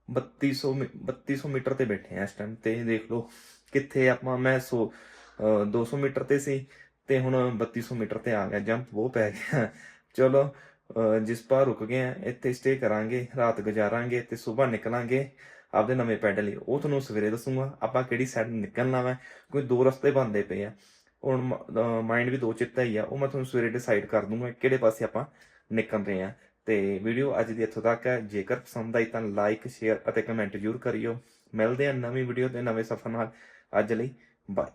3200 ਮੀ- 3200 ਮੀਟਰ ਤੇ ਬੈਠੇ ਆ ਇਸ ਟਾਈਮ ਤੇ ਦੇਖ ਲਓ ਕਿੱਥੇ ਆਪਾਂ, ਮੈਂ 100 ਅਹ 200 ਮੀਟਰ ਤੇ ਸੀ ਤੇ ਹੁਣ 3200 ਮੀਟਰ ਤੇ ਆ ਗਿਆ ਜੰਪ ਬਹੁਤ ਪੈ ਗਿਆ। ਚਲੋ ਜਿਸ ਪਾਰ ਰੁਕ ਗਏ ਆ ਇੱਥੇ ਸਟੇ ਕਰਾਂਗੇ, ਰਾਤ ਗੁਜ਼ਾਰਾਂਗੇ ਤੇ ਸਵੇਰ ਨਿਕਲਾਂਗੇ। ਆਪਦੇ ਨਵੇਂ ਪੈਡਲ ਲਈ। ਉਹ ਤੁਹਾਨੂੰ ਸਵੇਰੇ ਦੱਸੂਗਾ, ਆਪਾਂ ਕਿਹੜੀ ਸਾਈਡ ਨਿਕਲਣਾ ਵਾ ਕੋਈ ਦੋ ਰਸਤੇ ਬੰਦੇ ਪਏ ਆ। ਹੁਣ ਮਾਈਂਡ ਵੀ ਦੋ ਚਿੱਤਾ ਹੀ ਆ, ਉਹ ਮੈਂ ਤੁਹਾਨੂੰ ਸਵੇਰੇ ਡਿਸਾਈਡ ਕਰ ਦੂੰਗਾ ਕਿਹੜੇ ਪਾਸੇ ਆਪਾਂ ਨਿਕਲ ਰਹੇ ਆ। ਤੇ ਵੀਡੀਓ ਅੱਜ ਦੀ ਇੱਥੋਂ ਤੱਕ ਹੈ। ਜੇਕਰ ਪਸੰਦ ਆਈ ਤਾਂ ਲਾਈਕ ਸ਼ੇਅਰ ਅਤੇ ਕਮੈਂਟ ਜ਼ਰੂਰ ਕਰਿਓ। ਮਿਲਦੇ ਆ ਨਵੀਂ ਵੀਡੀਓ ਤੇ ਨਵੇਂ ਸਫਰ ਨਾਲ। ਅੱਜ ਲਈ ਬਾਏ